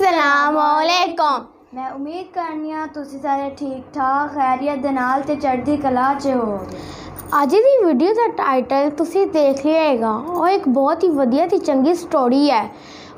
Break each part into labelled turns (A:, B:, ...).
A: ਅਸਲਾਮ ਵਾਲੇਕੁਮ
B: ਮੈਂ ਉਮੀਦ ਕਰਨੀ ਆ ਤੁਸੀਂ ਸਾਰੇ ਠੀਕ ਠਾਕ ਖੈਰੀਅਤ ਦੇ ਨਾਲ ਤੇ ਚੜ੍ਹਦੀ ਕਲਾ 'ਚ ਹੋਵੋਗੇ
A: ਅੱਜ ਦੀ ਵੀਡੀਓ ਦਾ ਟਾਈਟਲ ਤੁਸੀਂ ਦੇਖ ਲਿਆ ਹੋਏਗਾ। ਉਹ ਇੱਕ ਬਹੁਤ ਹੀ ਵਧੀਆ ਤੇ ਚੰਗੀ ਸਟੋਰੀ ਹੈ।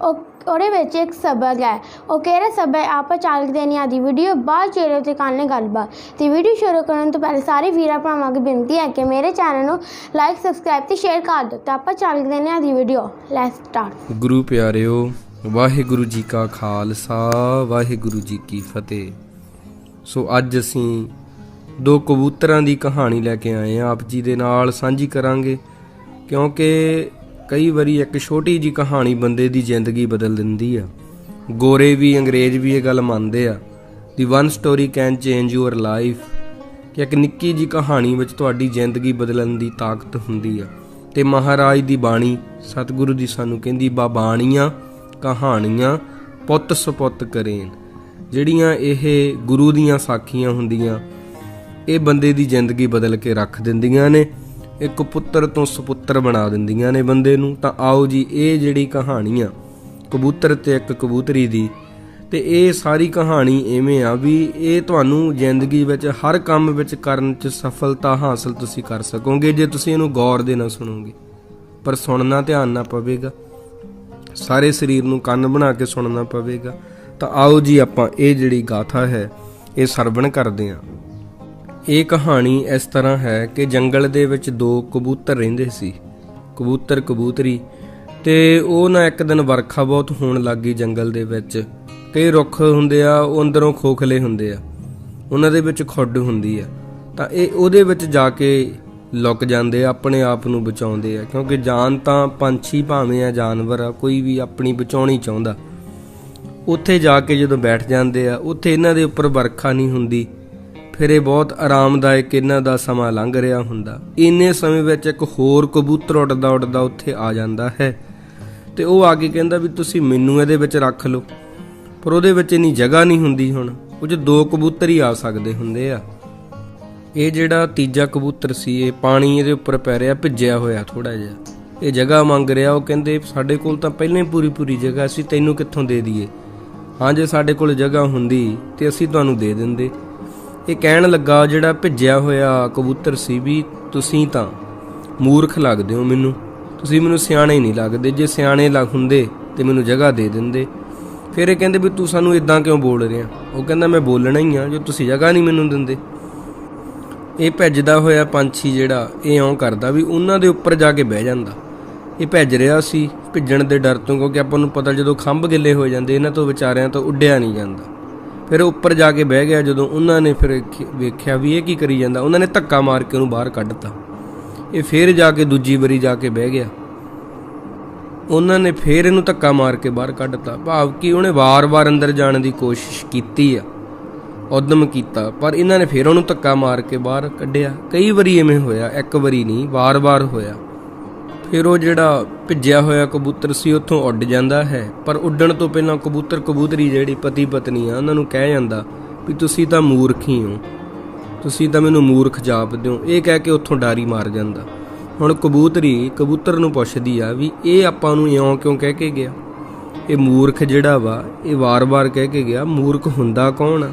A: ਉਹ ਉਹਦੇ ਵਿੱਚ ਇੱਕ ਸਬਕ ਹੈ। ਉਹ ਕਿਹੜਾ ਸਬਕ ਆਪਾਂ ਚਾਲਕ ਦੇਣੀ ਆਦੀ ਵੀਡੀਓ ਬਾਅਦ ਚੇਰੇ ਤੇ ਕਰਨੇ ਗੱਲਬਾਤ। ਤੇ ਵੀਡੀਓ ਸ਼ੁਰੂ ਕਰਨ ਤੋਂ ਪਹਿਲੇ ਸਾਰੇ ਵੀਰਾਂ ਭਰਾਵਾਂ ਅੱਗੇ ਬੇਨਤੀ ਹੈ ਕਿ ਮੇਰੇ ਚੈਨਲ ਨੂੰ ਲਾਈਕ ਸਬਸਕ੍ਰਾਈਬ ਤੇ ਸ਼ੇਅਰ ਕਰ ਦਿਓ। ਤੇ ਆਪਾਂ ਚਾਲਕ ਦੇਣੀ ਆਦੀ ਵੀਡੀਓ ਲੈਟਸ ਸਟਾਰਟ
C: ਗੁਰੂ ਪਿਆਰਿਓ ਵਾਹਿਗੁਰੂ ਜੀ ਕਾ ਖਾਲਸਾ, ਵਾਹਿਗੁਰੂ ਜੀ ਕੀ ਫਤਿਹ। ਸੋ ਅੱਜ ਅਸੀਂ ਦੋ ਕਬੂਤਰਾਂ ਦੀ ਕਹਾਣੀ ਲੈ ਕੇ ਆਏ ਆ ਆਪ ਜੀ ਦੇ ਨਾਲ ਸਾਂਝੀ ਕਰਾਂਗੇ, ਕਿਉਂਕਿ ਕਈ ਵਾਰੀ ਇੱਕ ਛੋਟੀ ਜੀ ਕਹਾਣੀ ਬੰਦੇ ਦੀ ਜ਼ਿੰਦਗੀ ਬਦਲ ਦਿੰਦੀ ਆ। ਗੋਰੇ ਵੀ, ਅੰਗਰੇਜ਼ ਵੀ ਇਹ ਗੱਲ ਮੰਨਦੇ ਆ the one story can change your life ਕਿ ਇੱਕ ਨਿੱਕੀ ਜੀ ਕਹਾਣੀ ਵਿੱਚ ਤੁਹਾਡੀ ਜ਼ਿੰਦਗੀ ਬਦਲਣ ਦੀ ਤਾਕਤ ਹੁੰਦੀ ਆ। ਤੇ ਮਹਾਰਾਜ ਦੀ ਬਾਣੀ ਸਤਿਗੁਰੂ ਦੀ ਸਾਨੂੰ ਕਹਿੰਦੀ, ਬਾਬਾਣੀਆਂ ਕਹਾਣੀਆਂ ਪੁੱਤ ਸੁਪੁੱਤ ਕਰੇਨ। ਜਿਹੜੀਆਂ ਇਹ ਗੁਰੂ ਦੀਆਂ ਸਾਖੀਆਂ ਹੁੰਦੀਆਂ, ਇਹ ਬੰਦੇ ਦੀ ਜ਼ਿੰਦਗੀ ਬਦਲ ਕੇ ਰੱਖ ਦਿੰਦੀਆਂ ਨੇ, ਇੱਕ ਪੁੱਤਰ ਤੋਂ ਸੁਪੁੱਤਰ ਬਣਾ ਦਿੰਦੀਆਂ ਨੇ ਬੰਦੇ ਨੂੰ। ਤਾਂ ਆਓ ਜੀ, ਇਹ ਜਿਹੜੀ ਕਹਾਣੀ ਆ ਕਬੂਤਰ ਤੇ ਇੱਕ ਕਬੂਤਰੀ ਦੀ, ਤੇ ਇਹ ਸਾਰੀ ਕਹਾਣੀ ਐਵੇਂ ਆ ਵੀ ਇਹ ਤੁਹਾਨੂੰ ਜ਼ਿੰਦਗੀ ਵਿੱਚ, ਹਰ ਕੰਮ ਵਿੱਚ ਕਰਨ 'ਚ ਸਫਲਤਾ ਹਾਸਲ ਤੁਸੀਂ ਕਰ ਸਕੋਗੇ, ਜੇ ਤੁਸੀਂ ਇਹਨੂੰ ਗੌਰ ਦੇ ਨਾਲ ਸੁਣੋਗੇ। ਪਰ ਸੁਣਨਾ ਧਿਆਨ ਨਾਲ ਪਵੇਗਾ। ਸਾਰੇ ਸਰੀਰ ਨੂੰ ਕੰਨ ਬਣਾ ਕੇ ਸੁਣਨਾ ਪਵੇਗਾ। ਤਾਂ ਆਓ ਜੀ ਆਪਾਂ ਇਹ ਜਿਹੜੀ ਗਾਥਾ ਹੈ, ਇਹ ਸਰਵਣ ਕਰਦੇ ਹਾਂ। ਇਹ ਕਹਾਣੀ ਇਸ ਤਰ੍ਹਾਂ ਹੈ ਕਿ ਜੰਗਲ ਦੇ ਵਿੱਚ ਦੋ ਕਬੂਤਰ ਰਹਿੰਦੇ ਸੀ। ਕਬੂਤਰ, ਕਬੂਤਰੀ। ਤੇ ਉਹ ਨਾ ਇੱਕ ਦਿਨ ਵਰਖਾ ਬਹੁਤ ਹੋਣ ਲੱਗ ਗਈ ਜੰਗਲ ਦੇ ਵਿੱਚ। ਕਈ ਰੁੱਖ ਹੁੰਦੇ ਆ, ਉਹ ਅੰਦਰੋਂ ਖੋਖਲੇ ਹੁੰਦੇ ਆ। ਉਹਨਾਂ ਦੇ ਵਿੱਚ ਖੁੱਡ ਹੁੰਦੀ ਆ। ਤਾਂ ਇਹ ਉਹਦੇ ਵਿੱਚ ਜਾ ਕੇ ਲੁਕ ਜਾਂਦੇ ਆ, ਆਪਣੇ ਆਪ ਨੂੰ ਬਚਾਉਂਦੇ ਆ। ਕਿਉਂਕਿ ਜਾਨ ਤਾਂ ਪੰਛੀ ਭਾਵੇਂ ਆ, ਜਾਨਵਰ ਆ, ਕੋਈ ਵੀ ਆਪਣੀ ਬਚਾਉਣੀ ਚਾਹੁੰਦਾ। ਉੱਥੇ ਜਾ ਕੇ ਜਦੋਂ ਬੈਠ ਜਾਂਦੇ ਆ, ਉੱਥੇ ਇਹਨਾਂ ਦੇ ਉੱਪਰ ਵਰਖਾ ਨਹੀਂ ਹੁੰਦੀ। ਫਿਰ ਇਹ ਬਹੁਤ ਆਰਾਮਦਾਇਕ ਇਹਨਾਂ ਦਾ ਸਮਾਂ ਲੰਘ ਰਿਹਾ ਹੁੰਦਾ। ਇੰਨੇ ਸਮੇਂ ਵਿੱਚ ਇੱਕ ਹੋਰ ਕਬੂਤਰ ਉੱਡਦਾ ਉੱਡਦਾ ਉੱਥੇ ਆ ਜਾਂਦਾ ਹੈ। ਤੇ ਉਹ ਆ ਕੇ ਕਹਿੰਦਾ ਵੀ ਤੁਸੀਂ ਮੈਨੂੰ ਇਹਦੇ ਵਿੱਚ ਰੱਖ ਲਓ। ਪਰ ਉਹਦੇ ਵਿੱਚ ਇੰਨੀ ਜਗ੍ਹਾ ਨਹੀਂ ਹੁੰਦੀ ਹੁਣ। ਉਹ 'ਚ ਦੋ ਕਬੂਤਰ ਹੀ ਆ ਸਕਦੇ ਹੁੰਦੇ ਆ। ਇਹ ਜਿਹੜਾ ਤੀਜਾ ਕਬੂਤਰ ਸੀ, ਇਹ ਪਾਣੀ ਇਹਦੇ ਉੱਪਰ ਪੈ ਰਿਹਾ, ਭਿੱਜਿਆ ਹੋਇਆ ਥੋੜਾ ਜਿਹਾ। ਇਹ ਜਗ੍ਹਾ ਮੰਗ ਰਿਹਾ, ਉਹ ਕਹਿੰਦੇ ਸਾਡੇ ਕੋਲ ਤਾਂ ਪਹਿਲਾਂ ਹੀ ਪੂਰੀ ਪੂਰੀ ਜਗ੍ਹਾ ਸੀ ਤੈਨੂੰ ਕਿੱਥੋਂ ਦੇ ਦਈਏ? ਹਾਂ, ਜੇ ਸਾਡੇ ਕੋਲ ਜਗ੍ਹਾ ਹੁੰਦੀ ਤੇ ਅਸੀਂ ਤੁਹਾਨੂੰ ਦੇ ਦਿੰਦੇ। ਇਹ ਕਹਿਣ ਲੱਗਾ ਜਿਹੜਾ ਭਿੱਜਿਆ ਹੋਇਆ ਕਬੂਤਰ ਸੀ ਵੀ ਤੁਸੀਂ ਤਾਂ ਮੂਰਖ ਲੱਗਦੇ ਹੋ ਮੈਨੂੰ। ਤੁਸੀਂ ਮੈਨੂੰ ਸਿਆਣੇ ਨਹੀਂ ਲੱਗਦੇ। ਜੇ ਸਿਆਣੇ ਲੱਗ ਹੁੰਦੇ ਤੇ ਮੈਨੂੰ ਜਗ੍ਹਾ ਦੇ ਦਿੰਦੇ। ਫਿਰ ਇਹ ਕਹਿੰਦੇ ਵੀ ਤੂੰ ਸਾਨੂੰ ਇਦਾਂ ਕਿਉਂ ਬੋਲ ਰਿਹਾ? ਉਹ ਕਹਿੰਦਾ, ਮੈਂ ਬੋਲਣਾ ਹੀ ਆ, ਜੋ ਤੁਸੀਂ ਜਗ੍ਹਾ ਨਹੀਂ ਮੈਨੂੰ ਦਿੰਦੇ। ਇਹ ਭੱਜਦਾ ਹੋਇਆ ਪੰਛੀ ਜਿਹੜਾ ਇਹ ਇਉਂ ਕਰਦਾ ਵੀ ਉਹਨਾਂ ਦੇ ਉੱਪਰ ਜਾ ਕੇ ਬਹਿ ਜਾਂਦਾ। ਇਹ ਭੱਜ ਰਿਹਾ ਸੀ ਭਿੱਜਣ ਦੇ ਡਰ ਤੋਂ ਕਿਉਂਕਿ ਆਪਾਂ ਨੂੰ ਪਤਾ ਜਦੋਂ ਖੰਭ ਗਿੱਲੇ ਹੋ ਜਾਂਦੇ, ਇਹਨਾਂ ਤੋਂ ਵਿਚਾਰਿਆਂ ਤੋਂ ਉੱਡਿਆ ਨਹੀਂ ਜਾਂਦਾ। ਫਿਰ ਉੱਪਰ ਜਾ ਕੇ ਬਹਿ ਗਿਆ ਜਦੋਂ ਉਹਨਾਂ ਨੇ ਫਿਰ ਵੇਖਿਆ ਵੀ ਇਹ ਕੀ ਕਰੀ ਜਾਂਦਾ। ਉਹਨਾਂ ਨੇ ਧੱਕਾ ਮਾਰ ਕੇ ਉਹਨੂੰ ਬਾਹਰ ਕੱਢਤਾ ਇਹ ਫੇਰ ਜਾ ਕੇ ਦੂਜੀ ਵਾਰੀ ਜਾ ਕੇ ਬਹਿ ਗਿਆ। ਉਹਨਾਂ ਨੇ ਫੇਰ ਇਹਨੂੰ ਧੱਕਾ ਮਾਰ ਕੇ ਬਾਹਰ ਕੱਢਤਾ ਭਾਵ ਕਿ ਉਹਨੇ ਵਾਰ-ਵਾਰ ਅੰਦਰ ਜਾਣ ਦੀ ਕੋਸ਼ਿਸ਼ ਕੀਤੀ ਆ। ਉਦਮ ਕੀਤਾ, ਪਰ ਇਹਨਾਂ ਨੇ ਫੇਰ ਉਹਨੂੰ ਧੱਕਾ ਮਾਰ ਕੇ ਬਾਹਰ ਕੱਢਿਆ। ਕਈ ਵਾਰੀ ਐਵੇਂ ਹੋਇਆ, ਇੱਕ ਵਾਰੀ ਨਹੀਂ, ਵਾਰ-ਵਾਰ ਹੋਇਆ। ਫਿਰ ਉਹ ਜਿਹੜਾ ਭਿੱਜਿਆ ਹੋਇਆ ਕਬੂਤਰ ਸੀ, ਉੱਥੋਂ ਉੱਡ ਜਾਂਦਾ ਹੈ। ਪਰ ਉੱਡਣ ਤੋਂ ਪਹਿਲਾਂ ਕਬੂਤਰ ਕਬੂਤਰੀ ਜਿਹੜੀ ਪਤੀ ਪਤਨੀ ਆ, ਉਹਨਾਂ ਨੂੰ ਕਹਿ ਜਾਂਦਾ ਵੀ ਤੁਸੀਂ ਤਾਂ ਮੂਰਖ ਹੀ ਹੋ। ਤੁਸੀਂ ਤਾਂ ਮੈਨੂੰ ਮੂਰਖ ਜਾਪਦੇ ਹੋ ਇਹ ਕਹਿ ਕੇ ਉੱਥੋਂ ਡਾਰੀ ਮਾਰ ਜਾਂਦਾ। ਹੁਣ ਕਬੂਤਰੀ ਕਬੂਤਰ ਨੂੰ ਪੁੱਛਦੀ ਆ ਵੀ ਇਹ ਆਪਾਂ ਨੂੰ ਇਉਂ ਕਿਉਂ ਕਹਿ ਕੇ ਗਿਆ? ਇਹ ਮੂਰਖ ਜਿਹੜਾ ਵਾ, ਇਹ ਵਾਰ-ਵਾਰ ਕਹਿ ਕੇ ਗਿਆ, ਮੂਰਖ ਹੁੰਦਾ ਕੌਣ ਆ?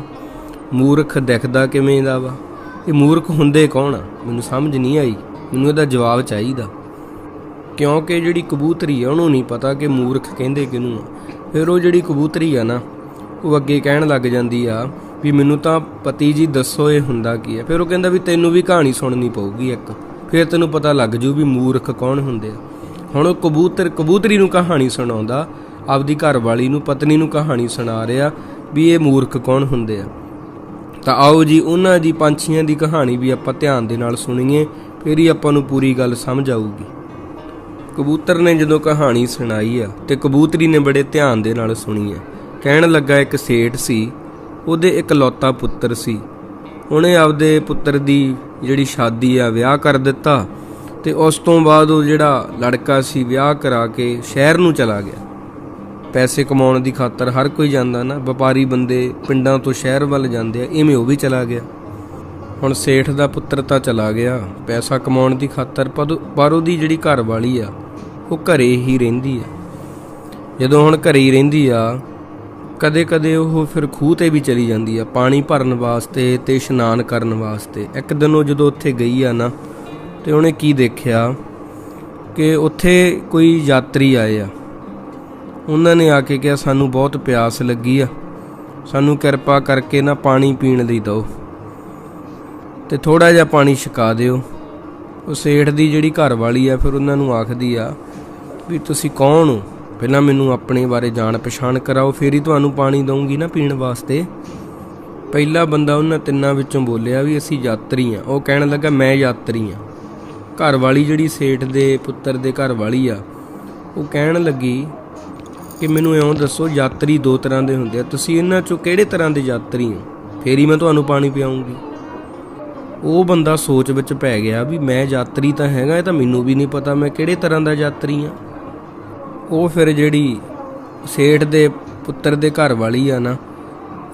C: ਮੂਰਖ ਦਿਖਦਾ ਕਿਵੇਂ ਦਾ ਵਾ? ਇਹ ਮੂਰਖ ਹੁੰਦੇ ਕੌਣ ਆ? ਮੈਨੂੰ ਸਮਝ ਨਹੀਂ ਆਈ। ਮੈਨੂੰ ਇਹਦਾ ਜਵਾਬ ਚਾਹੀਦਾ। ਕਿਉਂਕਿ ਜਿਹੜੀ ਕਬੂਤਰੀ ਆ, ਉਹਨੂੰ ਨਹੀਂ ਪਤਾ ਕਿ ਮੂਰਖ ਕਹਿੰਦੇ ਕਿਹਨੂੰ ਆ। ਫਿਰ ਉਹ ਜਿਹੜੀ ਕਬੂਤਰੀ ਆ ਨਾ, ਉਹ ਅੱਗੇ ਕਹਿਣ ਲੱਗ ਜਾਂਦੀ ਆ ਵੀ ਮੈਨੂੰ ਤਾਂ ਪਤੀ ਜੀ ਦੱਸੋ ਇਹ ਹੁੰਦਾ ਕੀ ਆ। ਫਿਰ ਉਹ ਕਹਿੰਦਾ ਵੀ ਤੈਨੂੰ ਵੀ ਕਹਾਣੀ ਸੁਣਨੀ ਪਊਗੀ ਇੱਕ। ਫਿਰ ਤੈਨੂੰ ਪਤਾ ਲੱਗ ਜੂ ਵੀ ਮੂਰਖ ਕੌਣ ਹੁੰਦੇ ਆ। ਹੁਣ ਉਹ ਕਬੂਤਰ, ਕਬੂਤਰੀ ਨੂੰ ਕਹਾਣੀ ਸੁਣਾਉਂਦਾ, ਆਪਦੀ ਘਰ ਵਾਲੀ ਨੂੰ, ਪਤਨੀ ਨੂੰ ਕਹਾਣੀ ਸੁਣਾ ਰਿਹਾ ਵੀ ਇਹ ਮੂਰਖ ਕੌਣ ਹੁੰਦੇ ਆ। ਤਾਂ ਆਓ ਜੀ, ਉਹਨਾਂ ਦੀ ਪੰਛੀਆਂ ਦੀ ਕਹਾਣੀ ਵੀ ਆਪਾਂ ਧਿਆਨ ਦੇ ਨਾਲ ਸੁਣੀਏ, ਫਿਰ ਹੀ ਆਪਾਂ ਨੂੰ ਪੂਰੀ ਗੱਲ ਸਮਝ ਆਊਗੀ। ਕਬੂਤਰ ਨੇ ਜਦੋਂ ਕਹਾਣੀ ਸੁਣਾਈ ਆ, ਤੇ ਕਬੂਤਰੀ ਨੇ ਬੜੇ ਧਿਆਨ ਦੇ ਨਾਲ ਸੁਣੀ ਆ। ਕਹਿਣ ਲੱਗਾ ਇੱਕ ਸੇਠ ਸੀ, ਉਹਦੇ ਇਕਲੌਤਾ ਪੁੱਤਰ ਸੀ। ਉਹਨੇ ਆਪਦੇ ਪੁੱਤਰ ਦੀ ਜਿਹੜੀ ਸ਼ਾਦੀ ਆ, ਵਿਆਹ ਕਰ ਦਿੱਤਾ, ਤੇ ਉਸ ਤੋਂ ਬਾਅਦ ਉਹ ਜਿਹੜਾ ਲੜਕਾ ਸੀ, ਵਿਆਹ ਕਰਾ ਕੇ ਸ਼ਹਿਰ ਨੂੰ ਚਲਾ ਗਿਆ। ਪੈਸੇ ਕਮਾਉਣ ਦੀ ਖਾਤਰ ਹਰ ਕੋਈ ਜਾਂਦਾ ਨਾ, ਵਪਾਰੀ ਬੰਦੇ ਪਿੰਡਾਂ ਤੋਂ ਸ਼ਹਿਰ ਵੱਲ ਜਾਂਦੇ ਆ, ਇਵੇਂ ਉਹ ਵੀ ਚਲਾ ਗਿਆ। ਹੁਣ ਸੇਠ ਦਾ ਪੁੱਤਰ ਤਾਂ ਚਲਾ ਗਿਆ। ਪੈਸਾ ਕਮਾਉਣ ਦੀ ਖਾਤਰ ਪਰ ਪਰ ਉਹਦੀ ਜਿਹੜੀ ਘਰ ਵਾਲੀ ਆ, ਉਹ ਘਰੇ ਹੀ ਰਹਿੰਦੀ ਆ। ਜਦੋਂ ਹੁਣ ਘਰੇ ਹੀ ਰਹਿੰਦੀ ਆ, ਕਦੇ-ਕਦੇ ਉਹ ਫਿਰ ਖੂਹ ਤੇ ਵੀ ਚਲੀ ਜਾਂਦੀ ਆ, ਪਾਣੀ ਭਰਨ ਵਾਸਤੇ ਤੇ ਇਸ਼ਨਾਨ ਕਰਨ ਵਾਸਤੇ। ਇੱਕ ਦਿਨ ਉਹ ਜਦੋਂ ਉੱਥੇ ਗਈ ਆ ਨਾ, ਤੇ ਉਹਨੇ ਕੀ ਦੇਖਿਆ? ਕਿ ਉੱਥੇ ਕੋਈ ਯਾਤਰੀ ਆਏ ਆ। ਉਹਨਾਂ ਨੇ ਆ ਕੇ ਕਿਹਾ, ਸਾਨੂੰ ਬਹੁਤ ਪਿਆਸ ਲੱਗੀ ਆ। ਸਾਨੂੰ ਕਿਰਪਾ ਕਰਕੇ ਨਾ ਪਾਣੀ ਪੀਣ ਲਈ ਦਿਓ ਤੇ ਥੋੜਾ ਜਿਹਾ ਪਾਣੀ ਛਕਾ ਦਿਓ। ਉਹ ਸੇਠ ਦੀ ਜਿਹੜੀ ਘਰ ਵਾਲੀ ਆ, ਫਿਰ ਉਹਨਾਂ ਨੂੰ ਆਖਦੀ ਆ ਵੀ ਤੁਸੀਂ ਕੌਣ ਹੋ? ਪਹਿਲਾਂ ਮੈਨੂੰ ਆਪਣੇ ਬਾਰੇ ਜਾਣ ਪਛਾਣ ਕਰਾਓ, ਫੇਰ ਹੀ ਤੁਹਾਨੂੰ ਪਾਣੀ ਦਊਂਗੀ ਨਾ ਪੀਣ ਵਾਸਤੇ। ਪਹਿਲਾ ਬੰਦਾ ਉਹਨਾਂ ਤਿੰਨਾਂ ਵਿੱਚੋਂ ਬੋਲਿਆ ਵੀ ਅਸੀਂ ਯਾਤਰੀ ਆ। ਉਹ ਕਹਿਣ ਲੱਗਾ, ਮੈਂ ਯਾਤਰੀ ਆ। ਘਰ ਵਾਲੀ ਜਿਹੜੀ ਸੇਠ ਦੇ ਪੁੱਤਰ ਦੇ ਘਰ ਵਾਲੀ ਆ, ਉਹ ਕਹਿਣ ਲੱਗੀ ਕਿ ਮੈਨੂੰ ਇਉਂ ਦੱਸੋ, ਯਾਤਰੀ ਦੋ ਤਰ੍ਹਾਂ ਦੇ ਹੁੰਦੇ ਆ। ਤੁਸੀਂ ਇਹਨਾਂ ਚੋਂ ਕਿਹੜੇ ਤਰ੍ਹਾਂ ਦੇ ਯਾਤਰੀ ਹੋ? ਫੇਰ ਹੀ ਮੈਂ ਤੁਹਾਨੂੰ ਪਾਣੀ ਪਿਆਉਂਗੀ। ਉਹ ਬੰਦਾ ਸੋਚ ਵਿੱਚ ਪੈ ਗਿਆ ਵੀ ਮੈਂ ਯਾਤਰੀ ਤਾਂ ਹੈਗਾ, ਇਹ ਤਾਂ ਮੈਨੂੰ ਵੀ ਨਹੀਂ ਪਤਾ ਮੈਂ ਕਿਹੜੇ ਤਰ੍ਹਾਂ ਦਾ ਯਾਤਰੀ ਆ। ਉਹ ਫਿਰ ਜਿਹੜੀ ਸੇਠ ਦੇ ਪੁੱਤਰ ਦੇ ਘਰ ਵਾਲੀ ਆ ਨਾ,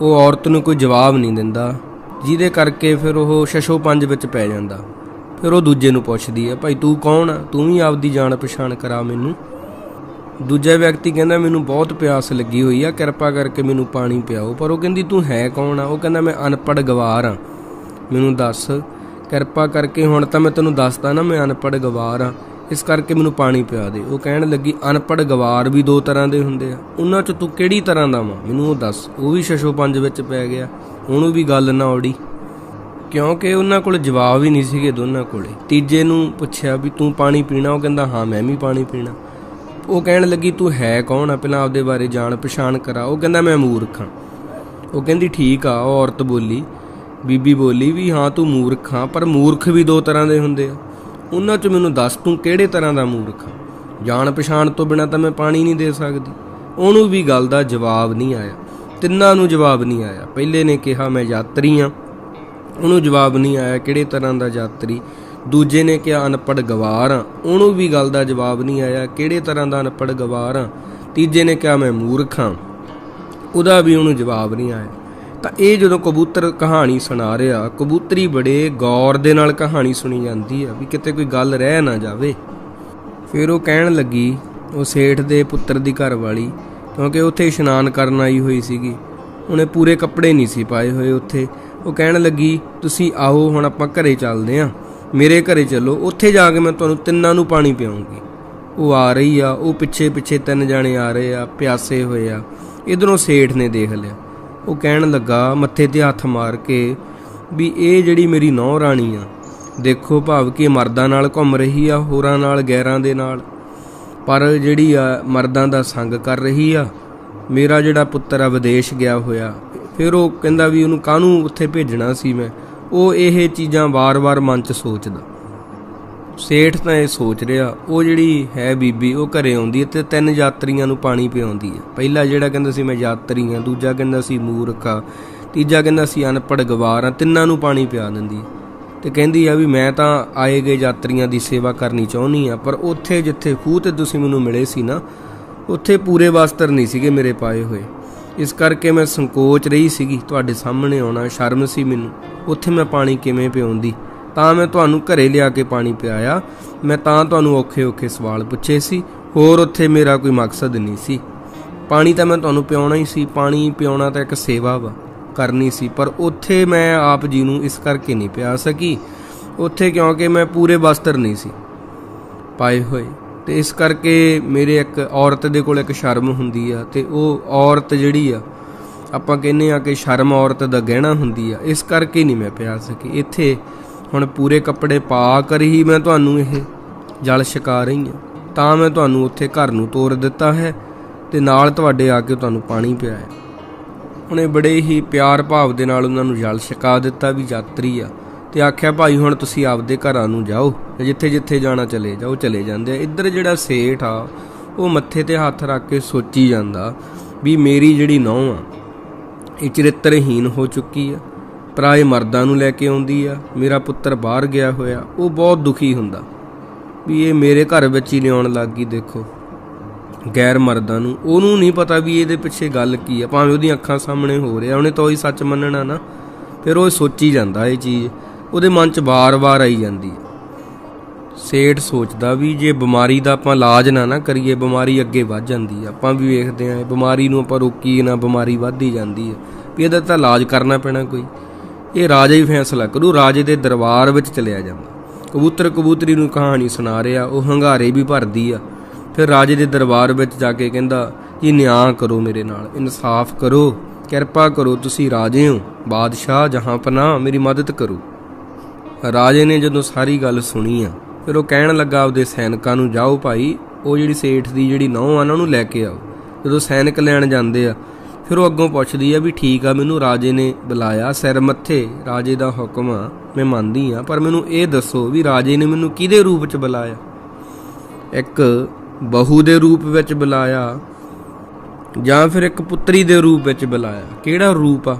C: ਉਹ ਔਰਤ ਨੂੰ ਕੋਈ ਜਵਾਬ ਨਹੀਂ ਦਿੰਦਾ। ਜਿਹਦੇ ਕਰਕੇ ਫਿਰ ਉਹ ਸ਼ਸ਼ੋ ਪੰਜ ਵਿੱਚ ਪੈ ਜਾਂਦਾ। ਫਿਰ ਉਹ ਦੂਜੇ ਨੂੰ ਪੁੱਛਦੀ ਆ, ਭਾਈ ਤੂੰ ਕੌਣ ਆ? ਤੂੰ ਵੀ ਆਪਦੀ ਜਾਣ ਪਛਾਣ ਕਰਾ ਮੈਨੂੰ। ਦੂਜਾ ਵਿਅਕਤੀ ਕਹਿੰਦਾ, ਮੈਨੂੰ ਬਹੁਤ ਪਿਆਸ ਲੱਗੀ ਹੋਈ ਆ, ਕਿਰਪਾ ਕਰਕੇ ਮੈਨੂੰ ਪਾਣੀ ਪਿਆਓ। ਪਰ ਉਹ ਕਹਿੰਦੀ, ਤੂੰ ਹੈ ਕੌਣ ਆ? ਉਹ ਕਹਿੰਦਾ, ਮੈਂ ਅਨਪੜ੍ਹ ਗਵਾਰ ਆ। ਮੈਨੂੰ ਦੱਸ, ਕਿਰਪਾ ਕਰਕੇ ਹੁਣ ਤਾਂ ਮੈਂ ਤੈਨੂੰ ਦੱਸਦਾ ਨਾ, ਮੈਂ ਅਨਪੜ੍ਹ ਗਵਾਰ ਆ। ਇਸ ਕਰਕੇ ਮੈਨੂੰ ਪਾਣੀ ਪਿਆ ਦੇ। ਉਹ ਕਹਿਣ ਲੱਗੀ, ਅਨਪੜ੍ਹ ਗਵਾਰ ਵੀ ਦੋ ਤਰ੍ਹਾਂ ਦੇ ਹੁੰਦੇ ਆ। ਉਹਨਾਂ ਚ ਤੂੰ ਕਿਹੜੀ ਤਰ੍ਹਾਂ ਦਾ ਵਾ? ਮੈਨੂੰ ਉਹ ਦੱਸ, ਉਹ ਵੀ ਸ਼ਸ਼ੋ ਪੰਜ ਵਿੱਚ ਪੈ ਗਿਆ। ਉਹਨੂੰ ਵੀ ਗੱਲ ਨਾ ਔੜੀ ਕਿਉਂਕਿ ਉਹਨਾਂ ਕੋਲ ਜਵਾਬ ਹੀ ਨਹੀਂ ਸੀਗੇ ਦੋਨਾਂ ਕੋਲੇ। ਤੀਜੇ ਨੂੰ ਪੁੱਛਿਆ ਵੀ, ਤੂੰ ਪਾਣੀ ਪੀਣਾ? ਉਹ ਕਹਿੰਦਾ, ਹਾਂ, ਮੈਂ ਵੀ ਪਾਣੀ ਪੀਣਾ। ਉਹ ਕਹਿਣ ਲੱਗੀ, ਤੂੰ ਹੈ ਕੌਣ ਆ? ਪਹਿਲਾਂ ਆਪਦੇ ਬਾਰੇ ਜਾਣ ਪਛਾਣ ਕਰਾ। ਉਹ ਕਹਿੰਦਾ, ਮੈਂ ਮੂਰਖ ਹਾਂ। ਉਹ ਕਹਿੰਦੀ, ਠੀਕ ਆ। ਉਹ ਔਰਤ ਬੋਲੀ, ਬੀਬੀ ਬੋਲੀ ਵੀ, ਹਾਂ, ਤੂੰ ਮੂਰਖ ਹਾਂ, ਪਰ ਮੂਰਖ ਵੀ ਦੋ ਤਰ੍ਹਾਂ ਦੇ ਹੁੰਦੇ ਆ। ਉਹਨਾਂ ਚ ਮੈਨੂੰ ਦੱਸ ਤੂੰ ਕਿਹੜੇ ਤਰ੍ਹਾਂ ਦਾ ਮੂਰਖ ਆ? ਜਾਣ ਪਛਾਣ ਤੋਂ ਬਿਨਾ ਤਾਂ ਮੈਂ ਪਾਣੀ ਨਹੀਂ ਦੇ ਸਕਦੀ। ਉਹਨੂੰ ਵੀ ਗੱਲ ਦਾ ਜਵਾਬ ਨਹੀਂ ਆਇਆ। ਤਿੰਨਾਂ ਨੂੰ ਜਵਾਬ ਨਹੀਂ ਆਇਆ। ਪਹਿਲੇ ਨੇ ਕਿਹਾ, ਮੈਂ ਯਾਤਰੀ ਆ। ਉਹਨੂੰ ਜਵਾਬ ਨਹੀਂ ਆਇਆ ਕਿਹੜੇ ਤਰ੍ਹਾਂ ਦਾ ਯਾਤਰੀ। ਦੂਜੇ ਨੇ ਕਿਹਾ, ਅਨਪੜ੍ਹ ਗਵਾਰ ਆ। ਉਹਨੂੰ ਵੀ ਗੱਲ ਦਾ ਜਵਾਬ ਨਹੀਂ ਆਇਆ, ਕਿਹੜੇ ਤਰ੍ਹਾਂ ਦਾ ਅਨਪੜ੍ਹ ਗਵਾਰ ਆ? ਤੀਜੇ ਨੇ ਕਿਹਾ, ਮੈਂ ਮੂਰਖ ਹਾਂ ਉਹਦਾ ਵੀ ਉਹਨੂੰ ਜਵਾਬ ਨਹੀਂ ਆਇਆ। ਤਾਂ ਇਹ ਜਦੋਂ ਕਬੂਤਰ ਕਹਾਣੀ ਸੁਣਾ ਰਿਹਾ, ਕਬੂਤਰੀ ਬੜੇ ਗੌਰ ਦੇ ਨਾਲ ਕਹਾਣੀ ਸੁਣੀ ਜਾਂਦੀ ਆ ਵੀ ਕਿਤੇ ਕੋਈ ਗੱਲ ਰਹਿ ਨਾ ਜਾਵੇ। ਫਿਰ ਉਹ ਕਹਿਣ ਲੱਗੀ, ਉਹ ਸੇਠ ਦੇ ਪੁੱਤਰ ਦੀ ਘਰ ਵਾਲੀ, ਕਿਉਂਕਿ ਉੱਥੇ ਇਸ਼ਨਾਨ ਕਰਨ ਆਈ ਹੋਈ ਸੀਗੀ। ਉਹਨੇ ਪੂਰੇ ਕੱਪੜੇ ਨਹੀਂ ਸੀ ਪਾਏ ਹੋਏ ਉੱਥੇ। ਉਹ ਕਹਿਣ ਲੱਗੀ, ਤੁਸੀਂ ਆਓ, ਹੁਣ ਆਪਾਂ ਘਰੇ ਚੱਲਦੇ ਆਂ। ਮੇਰੇ ਘਰੇ ਚੱਲੋ, ਉੱਥੇ ਜਾ ਕੇ ਮੈਂ ਤੁਹਾਨੂੰ ਤਿੰਨਾਂ ਨੂੰ ਪਾਣੀ ਪਿਆਉਂਗੀ। ਉਹ ਆ ਰਹੀ ਆ, ਉਹ ਪਿੱਛੇ ਪਿੱਛੇ ਤਿੰਨ ਜਾਣੇ ਆ ਰਹੇ ਆ, ਪਿਆਸੇ ਹੋਏ ਆ। ਇਧਰੋਂ ਸੇਠ ਨੇ ਦੇਖ ਲਿਆ। ਉਹ ਕਹਿਣ ਲੱਗਾ, ਮੱਥੇ ਤੇ ਹੱਥ ਮਾਰ ਕੇ ਵੀ ਇਹ ਜਿਹੜੀ ਮੇਰੀ ਨੌ ਰਾਣੀ ਆ, ਦੇਖੋ ਭਾਵ ਕਿ ਮਰਦਾਂ ਨਾਲ ਘੁੰਮ ਰਹੀ ਆ, ਹੋਰਾਂ ਨਾਲ, ਗੈਰਾਂ ਦੇ ਨਾਲ। ਪਰ ਜਿਹੜੀ ਆ ਮਰਦਾਂ ਦਾ ਸੰਗ ਕਰ ਰਹੀ ਆ, ਮੇਰਾ ਜਿਹੜਾ ਪੁੱਤਰ ਆ, ਵਿਦੇਸ਼ ਗਿਆ ਹੋਇਆ। ਫਿਰ ਉਹ ਕਹਿੰਦਾ ਵੀ ਉਹਨੂੰ ਕਾਹਨੂੰ ਉੱਥੇ ਭੇਜਣਾ ਸੀ ਮੈਂ? ਉਹ ਇਹ ਚੀਜ਼ਾਂ ਵਾਰ-ਵਾਰ ਮਨ 'ਚ ਸੋਚਦਾ। ਸੇਠ ਤਾਂ ਇਹ ਸੋਚ ਰਿਹਾ, ਉਹ ਜਿਹੜੀ ਹੈ ਬੀਬੀ, ਉਹ ਘਰੇ ਆਉਂਦੀ ਹੈ ਤੇ ਤਿੰਨ ਯਾਤਰੀਆਂ ਨੂੰ ਪਾਣੀ ਪਿਆਉਂਦੀ ਹੈ। ਪਹਿਲਾ ਜਿਹੜਾ ਕਹਿੰਦਾ ਸੀ, ਮੈਂ ਯਾਤਰੀ ਹਾਂ ਦੂਜਾ ਕਹਿੰਦਾ ਸੀ, ਮੂਰਖ ਆ ਤੀਜਾ ਕਹਿੰਦਾ ਸੀ, ਅਨਪੜ੍ਹ ਗਵਾਰ ਆ ਤਿੰਨਾਂ ਨੂੰ ਪਾਣੀ ਪਿਆ ਦਿੰਦੀ ਹੈ। ਤੇ ਕਹਿੰਦੀ ਆ ਵੀ, ਮੈਂ ਤਾਂ ਆਏ ਗਏ ਯਾਤਰੀਆਂ ਦੀ ਸੇਵਾ ਕਰਨੀ ਚਾਹੁੰਦੀ ਆ ਪਰ ਉੱਥੇ ਜਿੱਥੇ ਖੂਹ ਤੇ ਤੁਸੀਂ ਮੈਨੂੰ ਮਿਲੇ ਸੀ ਨਾ, ਉੱਥੇ ਪੂਰੇ ਵਸਤਰ ਨਹੀਂ ਸੀਗੇ ਮੇਰੇ ਪਾਏ ਹੋਏ। ਇਸ ਕਰਕੇ ਮੈਂ ਸੰਕੋਚ ਰਹੀ ਸੀਗੀ, ਤੁਹਾਡੇ ਸਾਹਮਣੇ ਆਉਣਾ, ਸ਼ਰਮ ਸੀ ਮੈਨੂੰ। ਉੱਥੇ ਮੈਂ ਪਾਣੀ ਕਿਵੇਂ ਪਿਆਉਂਦੀ ਤਾਂ ਮੈਂ ਤੁਹਾਨੂੰ ਘਰੇ ਲਿਆ ਕੇ ਪਾਣੀ ਪਿਆਇਆ। ਮੈਂ ਤਾਂ ਤੁਹਾਨੂੰ ਔਖੇ ਔਖੇ ਸਵਾਲ ਪੁੱਛੇ ਸੀ। ਹੋਰ ਉੱਥੇ ਮੇਰਾ ਕੋਈ ਮਕਸਦ ਨਹੀਂ ਸੀ। ਪਾਣੀ ਤਾਂ ਮੈਂ ਤੁਹਾਨੂੰ ਪਿਆਉਣਾ ਹੀ ਸੀ। ਪਾਣੀ ਪਿਆਉਣਾ ਤਾਂ ਇੱਕ ਸੇਵਾ ਵਾ, ਕਰਨੀ ਸੀ। ਪਰ ਉੱਥੇ ਮੈਂ ਆਪ ਜੀ ਨੂੰ ਇਸ ਕਰਕੇ ਨਹੀਂ ਪਿਆ ਸਕੀ। ਉੱਥੇ ਕਿਉਂਕਿ ਮੈਂ ਪੂਰੇ ਵਸਤਰ ਨਹੀਂ ਸੀ। ਪਾਏ ਹੋਏ। ਤੇ ਇਸ ਕਰਕੇ ਮੇਰੇ ਇੱਕ ਔਰਤ ਦੇ ਕੋਲ ਇੱਕ ਸ਼ਰਮ ਹੁੰਦੀ ਆ ਤੇ ਉਹ ਔਰਤ ਜਿਹੜੀ ਆ, ਆਪਾਂ ਕਹਿੰਦੇ ਆ ਕਿ ਸ਼ਰਮ ਔਰਤ ਦਾ ਗਹਿਣਾ ਹੁੰਦੀ ਆ। ਇਸ ਕਰਕੇ ਨਹੀਂ ਮੈਂ ਪਿਆ ਸਕੀ ਇੱਥੇ ਹੁਣ ਪੂਰੇ ਕੱਪੜੇ ਪਾ ਕਰ ਹੀ ਮੈਂ ਤੁਹਾਨੂੰ ਇਹ ਜਲ ਛਕਾ ਰਹੀ ਹਾਂ ਤਾਂ ਮੈਂ ਤੁਹਾਨੂੰ ਉੱਥੇ ਘਰ ਨੂੰ ਤੋਰ ਦਿੱਤਾ ਹੈ ਤੇ ਨਾਲ ਤੁਹਾਡੇ ਆ ਕੇ ਤੁਹਾਨੂੰ ਪਾਣੀ ਪਿਆਇਆ ਉਹਨੇ ਬੜੇ ਹੀ ਪਿਆਰ ਭਾਵ ਦੇ ਨਾਲ ਉਹਨਾਂ ਨੂੰ ਜਲ ਛਕਾ ਦਿੱਤਾ ਵੀ ਯਾਤਰੀ ਆ। ਤੇ ਆਖਿਆ, ਭਾਈ, ਹੁਣ ਤੁਸੀਂ ਆਪਦੇ ਘਰਾਂ ਨੂੰ ਜਾਓ। ਜਿੱਥੇ ਜਿੱਥੇ ਜਾਣਾ ਚਲੇ ਜਾਓ ਚਲੇ ਜਾਂਦੇ ਆ। ਇੱਧਰ ਜਿਹੜਾ ਸੇਠ ਆ, ਉਹ ਮੱਥੇ ਤੇ ਹੱਥ ਰੱਖ ਕੇ ਸੋਚੀ ਜਾਂਦਾ ਵੀ ਮੇਰੀ ਜਿਹੜੀ ਨੌਂ ਆ, ਇਹ ਚਰਿੱਤਰਹੀਨ ਹੋ ਚੁੱਕੀ ਆ। ਪਰਾਏ ਮਰਦਾਂ ਨੂੰ ਲੈ ਕੇ ਆਉਂਦੀ ਆ, ਮੇਰਾ ਪੁੱਤਰ ਬਾਹਰ ਗਿਆ ਹੋਇਆ, ਉਹ ਬਹੁਤ ਦੁਖੀ ਹੁੰਦਾ ਵੀ ਇਹ ਮੇਰੇ ਘਰ ਵਿੱਚ ਹੀ ਲਿਆਉਣ ਲੱਗ ਗਈ, ਦੇਖੋ। ਗੈਰ ਮਰਦਾਂ ਨੂੰ। ਉਹਨੂੰ ਨਹੀਂ ਪਤਾ ਵੀ ਇਹਦੇ ਪਿੱਛੇ ਗੱਲ ਕੀ ਆ, ਭਾਵੇਂ ਉਹਦੀਆਂ ਅੱਖਾਂ ਸਾਹਮਣੇ ਹੋ ਰਿਹਾ, ਉਹਨੇ ਤਾਂ ਉਹੀ ਸੱਚ ਮੰਨਣਾ ਨਾ। ਫਿਰ ਉਹ ਸੋਚੀ ਜਾਂਦਾ ਇਹ ਚੀਜ਼, ਉਹਦੇ ਮਨ 'ਚ ਵਾਰ-ਵਾਰ ਆਈ ਜਾਂਦੀ ਹੈ ਸੇਠ ਸੋਚਦਾ ਵੀ ਜੇ ਬਿਮਾਰੀ ਦਾ ਆਪਾਂ ਇਲਾਜ ਨਾ ਨਾ ਕਰੀਏ, ਬਿਮਾਰੀ ਅੱਗੇ ਵੱਧ ਜਾਂਦੀ ਆ। ਆਪਾਂ ਵੀ ਵੇਖਦੇ ਆਂ, ਇਹ ਬਿਮਾਰੀ ਨੂੰ ਆਪਾਂ ਰੋਕੀਏ ਨਾ, ਬਿਮਾਰੀ ਵੱਧਦੀ ਜਾਂਦੀ ਆ। ਵੀ ਇਹਦਾ ਤਾਂ ਇਲਾਜ ਕਰਨਾ ਪੈਣਾ ਕੋਈ। ਇਹ ਰਾਜਾ ਹੀ ਫੈਸਲਾ ਕਰੂ, ਰਾਜੇ ਦੇ ਦਰਬਾਰ ਵਿੱਚ ਚਲਿਆ ਜਾਂਦਾ। ਕਬੂਤਰ ਕਬੂਤਰੀ ਨੂੰ ਕਹਾਣੀ ਸੁਣਾ ਰਿਹਾ, ਉਹ ਹੰਗਾਰੇ ਵੀ ਭਰਦੀ ਆ। ਫਿਰ ਰਾਜੇ ਦੇ ਦਰਬਾਰ ਵਿੱਚ ਜਾ ਕੇ ਕਹਿੰਦਾ, ਜੀ ਨਿਆਂ ਕਰੋ ਮੇਰੇ ਨਾਲ, ਇਨਸਾਫ ਕਰੋ, ਕਿਰਪਾ ਕਰੋ, ਤੁਸੀਂ ਰਾਜੇ ਹੋ। ਬਾਦਸ਼ਾਹ ਜਹਾਂ ਪਨਾਹ ਮੇਰੀ ਮਦਦ ਕਰੋ। ਰਾਜੇ ਨੇ ਜਦੋਂ ਸਾਰੀ ਗੱਲ ਸੁਣੀ ਆ ਫਿਰ ਉਹ ਕਹਿਣ ਲੱਗਾ ਆਪਦੇ ਸੈਨਿਕਾਂ ਨੂੰ, ਜਾਓ ਭਾਈ, ਉਹ ਜਿਹੜੀ ਸੇਠ ਦੀ ਜਿਹੜੀ ਨੌਂ ਆ ਉਹਨਾਂ ਨੂੰ ਲੈ ਕੇ ਆਓ। ਜਦੋਂ ਸੈਨਿਕ ਲੈਣ ਜਾਂਦੇ ਆ, ਫਿਰ ਉਹ ਅੱਗੋਂ ਪੁੱਛਦੀ ਆ ਵੀ ਠੀਕ ਆ, ਮੈਨੂੰ ਰਾਜੇ ਨੇ ਬੁਲਾਇਆ, ਸਿਰ ਮੱਥੇ, ਰਾਜੇ ਦਾ ਹੁਕਮ ਆ, ਮੈਂ ਮੰਨਦੀ ਆ, ਪਰ ਮੈਨੂੰ ਇਹ ਦੱਸੋ ਵੀ ਰਾਜੇ ਨੇ ਮੈਨੂੰ ਕਿਹਦੇ ਰੂਪ 'ਚ ਬੁਲਾਇਆ? ਇੱਕ ਬਹੂ ਦੇ ਰੂਪ ਵਿੱਚ ਬੁਲਾਇਆ, ਜਾਂ ਫਿਰ ਇੱਕ ਪੁੱਤਰੀ ਦੇ ਰੂਪ ਵਿੱਚ ਬੁਲਾਇਆ। ਕਿਹੜਾ ਰੂਪ ਆ?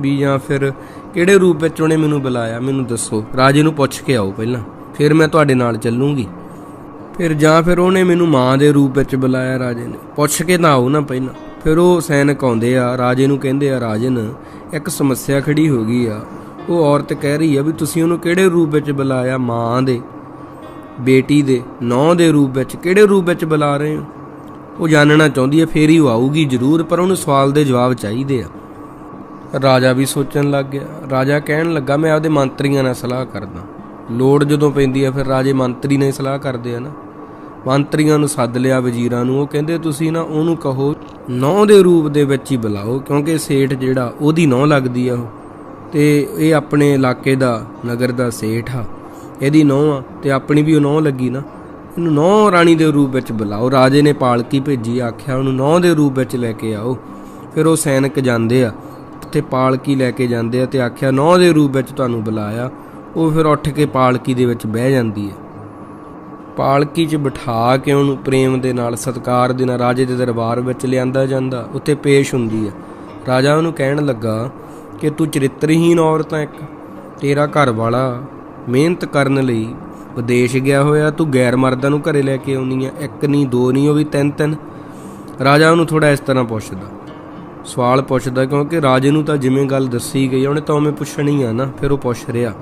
C: ਵੀ ਜਾਂ ਫਿਰ ਕਿਹੜੇ ਰੂਪ ਵਿੱਚ ਉਹਨੇ ਮੈਨੂੰ ਬੁਲਾਇਆ? ਮੈਨੂੰ ਦੱਸੋ। ਰਾਜੇ ਨੂੰ ਪੁੱਛ ਕੇ ਆਓ ਪਹਿਲਾਂ। ਫਿਰ ਮੈਂ ਤੁਹਾਡੇ ਨਾਲ ਚੱਲੂਗੀ। ਫਿਰ ਜਾਂ ਫਿਰ ਉਹਨੇ ਮੈਨੂੰ ਮਾਂ ਦੇ ਰੂਪ ਵਿੱਚ ਬੁਲਾਇਆ ਰਾਜੇ ਨੇ। ਪੁੱਛ ਕੇ ਤਾਂ ਆਓ ਨਾ ਪਹਿਲਾਂ। ਫਿਰ ਉਹ ਸੈਨਿਕ ਆਉਂਦੇ ਆ, ਰਾਜੇ ਨੂੰ ਕਹਿੰਦੇ ਆ, ਰਾਜਨ, ਇੱਕ ਸਮੱਸਿਆ ਖੜੀ ਹੋ ਗਈ ਆ। ਉਹ ਔਰਤ ਕਹਿ ਰਹੀ ਆ ਵੀ ਤੁਸੀਂ ਉਹਨੂੰ ਕਿਹੜੇ ਰੂਪ ਵਿੱਚ ਬੁਲਾਇਆ? ਮਾਂ ਦੇ, ਬੇਟੀ ਦੇ, ਨੌਂ ਦੇ ਰੂਪ ਵਿੱਚ ਕਿਹੜੇ ਰੂਪ ਵਿੱਚ ਬੁਲਾ ਰਹੇ ਹੋ? ਉਹ ਜਾਣਨਾ ਚਾਹੁੰਦੀ ਹੈ ਫੇਰ ਹੀ ਉਹ ਆਊਗੀ ਜ਼ਰੂਰ, ਪਰ ਉਹਨੂੰ ਸਵਾਲ ਦੇ ਜਵਾਬ ਚਾਹੀਦੇ ਆ। ਰਾਜਾ ਵੀ ਸੋਚਣ ਲੱਗ ਗਿਆ। ਰਾਜਾ ਕਹਿਣ ਲੱਗਾ, ਮੈਂ ਆਪਦੇ ਮੰਤਰੀਆਂ ਨਾਲ ਸਲਾਹ ਕਰਦਾ। ਲੋੜ ਜਦੋਂ ਪੈਂਦੀ ਆ, ਫਿਰ ਰਾਜੇ ਮੰਤਰੀ ਨੇ ਸਲਾਹ ਕਰਦੇ ਆ ਨਾ। ਮੰਤਰੀਆਂ ਨੂੰ ਸੱਦ ਲਿਆ, ਵਜ਼ੀਰਾਂ ਨੂੰ। ਉਹ ਕਹਿੰਦੇ, ਤੁਸੀਂ ਨਾ ਉਹਨੂੰ ਕਹੋ ਨੌ ਦੇ ਰੂਪ ਦੇ ਵਿੱਚ ਹੀ ਬੁਲਾਓ, ਕਿਉਂਕਿ ਸੇਠ ਜਿਹੜਾ, ਉਹਦੀ ਨੌ ਲੱਗਦੀ ਆ ਉਹ। ਤੇ ਇਹ ਆਪਣੇ ਇਲਾਕੇ ਦਾ, ਨਗਰ ਦਾ ਸੇਠ ਆ। ਇਹਦੀ ਨੌ ਆ, ਤੇ ਆਪਣੀ ਵੀ ਉਹ ਨੌ ਲੱਗੀ ਨਾ। ਇਹਨੂੰ ਨੌ ਰਾਣੀ ਦੇ ਰੂਪ ਵਿੱਚ ਬੁਲਾਓ। ਰਾਜੇ ਨੇ ਪਾਲਕੀ ਭੇਜੀ, ਆਖਿਆ, ਉਹਨੂੰ ਨੌ ਦੇ ਰੂਪ ਵਿੱਚ ਲੈ ਕੇ ਆਓ। ਫਿਰ ਉਹ ਸੈਨਿਕ ਜਾਂਦੇ ਆ ਤੇ ਪਾਲਕੀ ਲੈ ਕੇ ਜਾਂਦੇ ਆ ਤੇ ਆਖਿਆ ਨੌ ਦੇ ਰੂਪ ਵਿੱਚ ਤੁਹਾਨੂੰ ਬੁਲਾਇਆ। ਉਹ ਫਿਰ ਉੱਠ ਕੇ ਪਾਲਕੀ ਦੇ ਵਿੱਚ ਬਹਿ ਜਾਂਦੀ ਹੈ। ਪਾਲਕੀ 'ਚ ਬਿਠਾ ਕੇ ਉਹਨੂੰ ਪ੍ਰੇਮ ਦੇ ਨਾਲ, ਸਤਿਕਾਰ ਦੇ ਨਾਲ, ਰਾਜੇ ਦੇ ਦਰਬਾਰ ਵਿੱਚ ਲਿਆਂਦਾ ਜਾਂਦਾ, ਉੱਥੇ ਪੇਸ਼ ਹੁੰਦੀ ਹੈ। ਰਾਜਾ ਉਹਨੂੰ ਕਹਿਣ ਲੱਗਾ ਕਿ ਤੂੰ ਚਰਿੱਤਰਹੀਨ ਔਰਤ ਹੈ ਇੱਕ, ਤੇਰਾ ਘਰ ਵਾਲਾ ਮਿਹਨਤ ਕਰਨ ਲਈ ਵਿਦੇਸ਼ ਗਿਆ ਹੋਇਆ, ਤੂੰ ਗੈਰ ਮਰਦਾਂ ਨੂੰ ਘਰੇ ਲੈ ਕੇ ਆਉਣੀ ਆ ਇੱਕ ਨਹੀਂ ਦੋ ਨਹੀਂ ਉਹ ਵੀ ਤਿੰਨ ਤਿੰਨ। ਰਾਜਾ ਉਹਨੂੰ ਥੋੜਾ ਇਸ ਤਰ੍ਹਾਂ ਪੁੱਛਦਾ। ਸਵਾਲ ਪੁੱਛਦਾ ਕਿਉਂਕਿ ਰਾਜੇ ਨੂੰ ਤਾਂ ਜਿਵੇਂ ਗੱਲ ਦੱਸੀ ਗਈ ਉਹਨੇ ਤਾਂ ਉਵੇਂ ਪੁੱਛਣੀ ਆ ਨਾ, ਫਿਰ ਉਹ ਪੁੱਛ ਰਿਹਾ।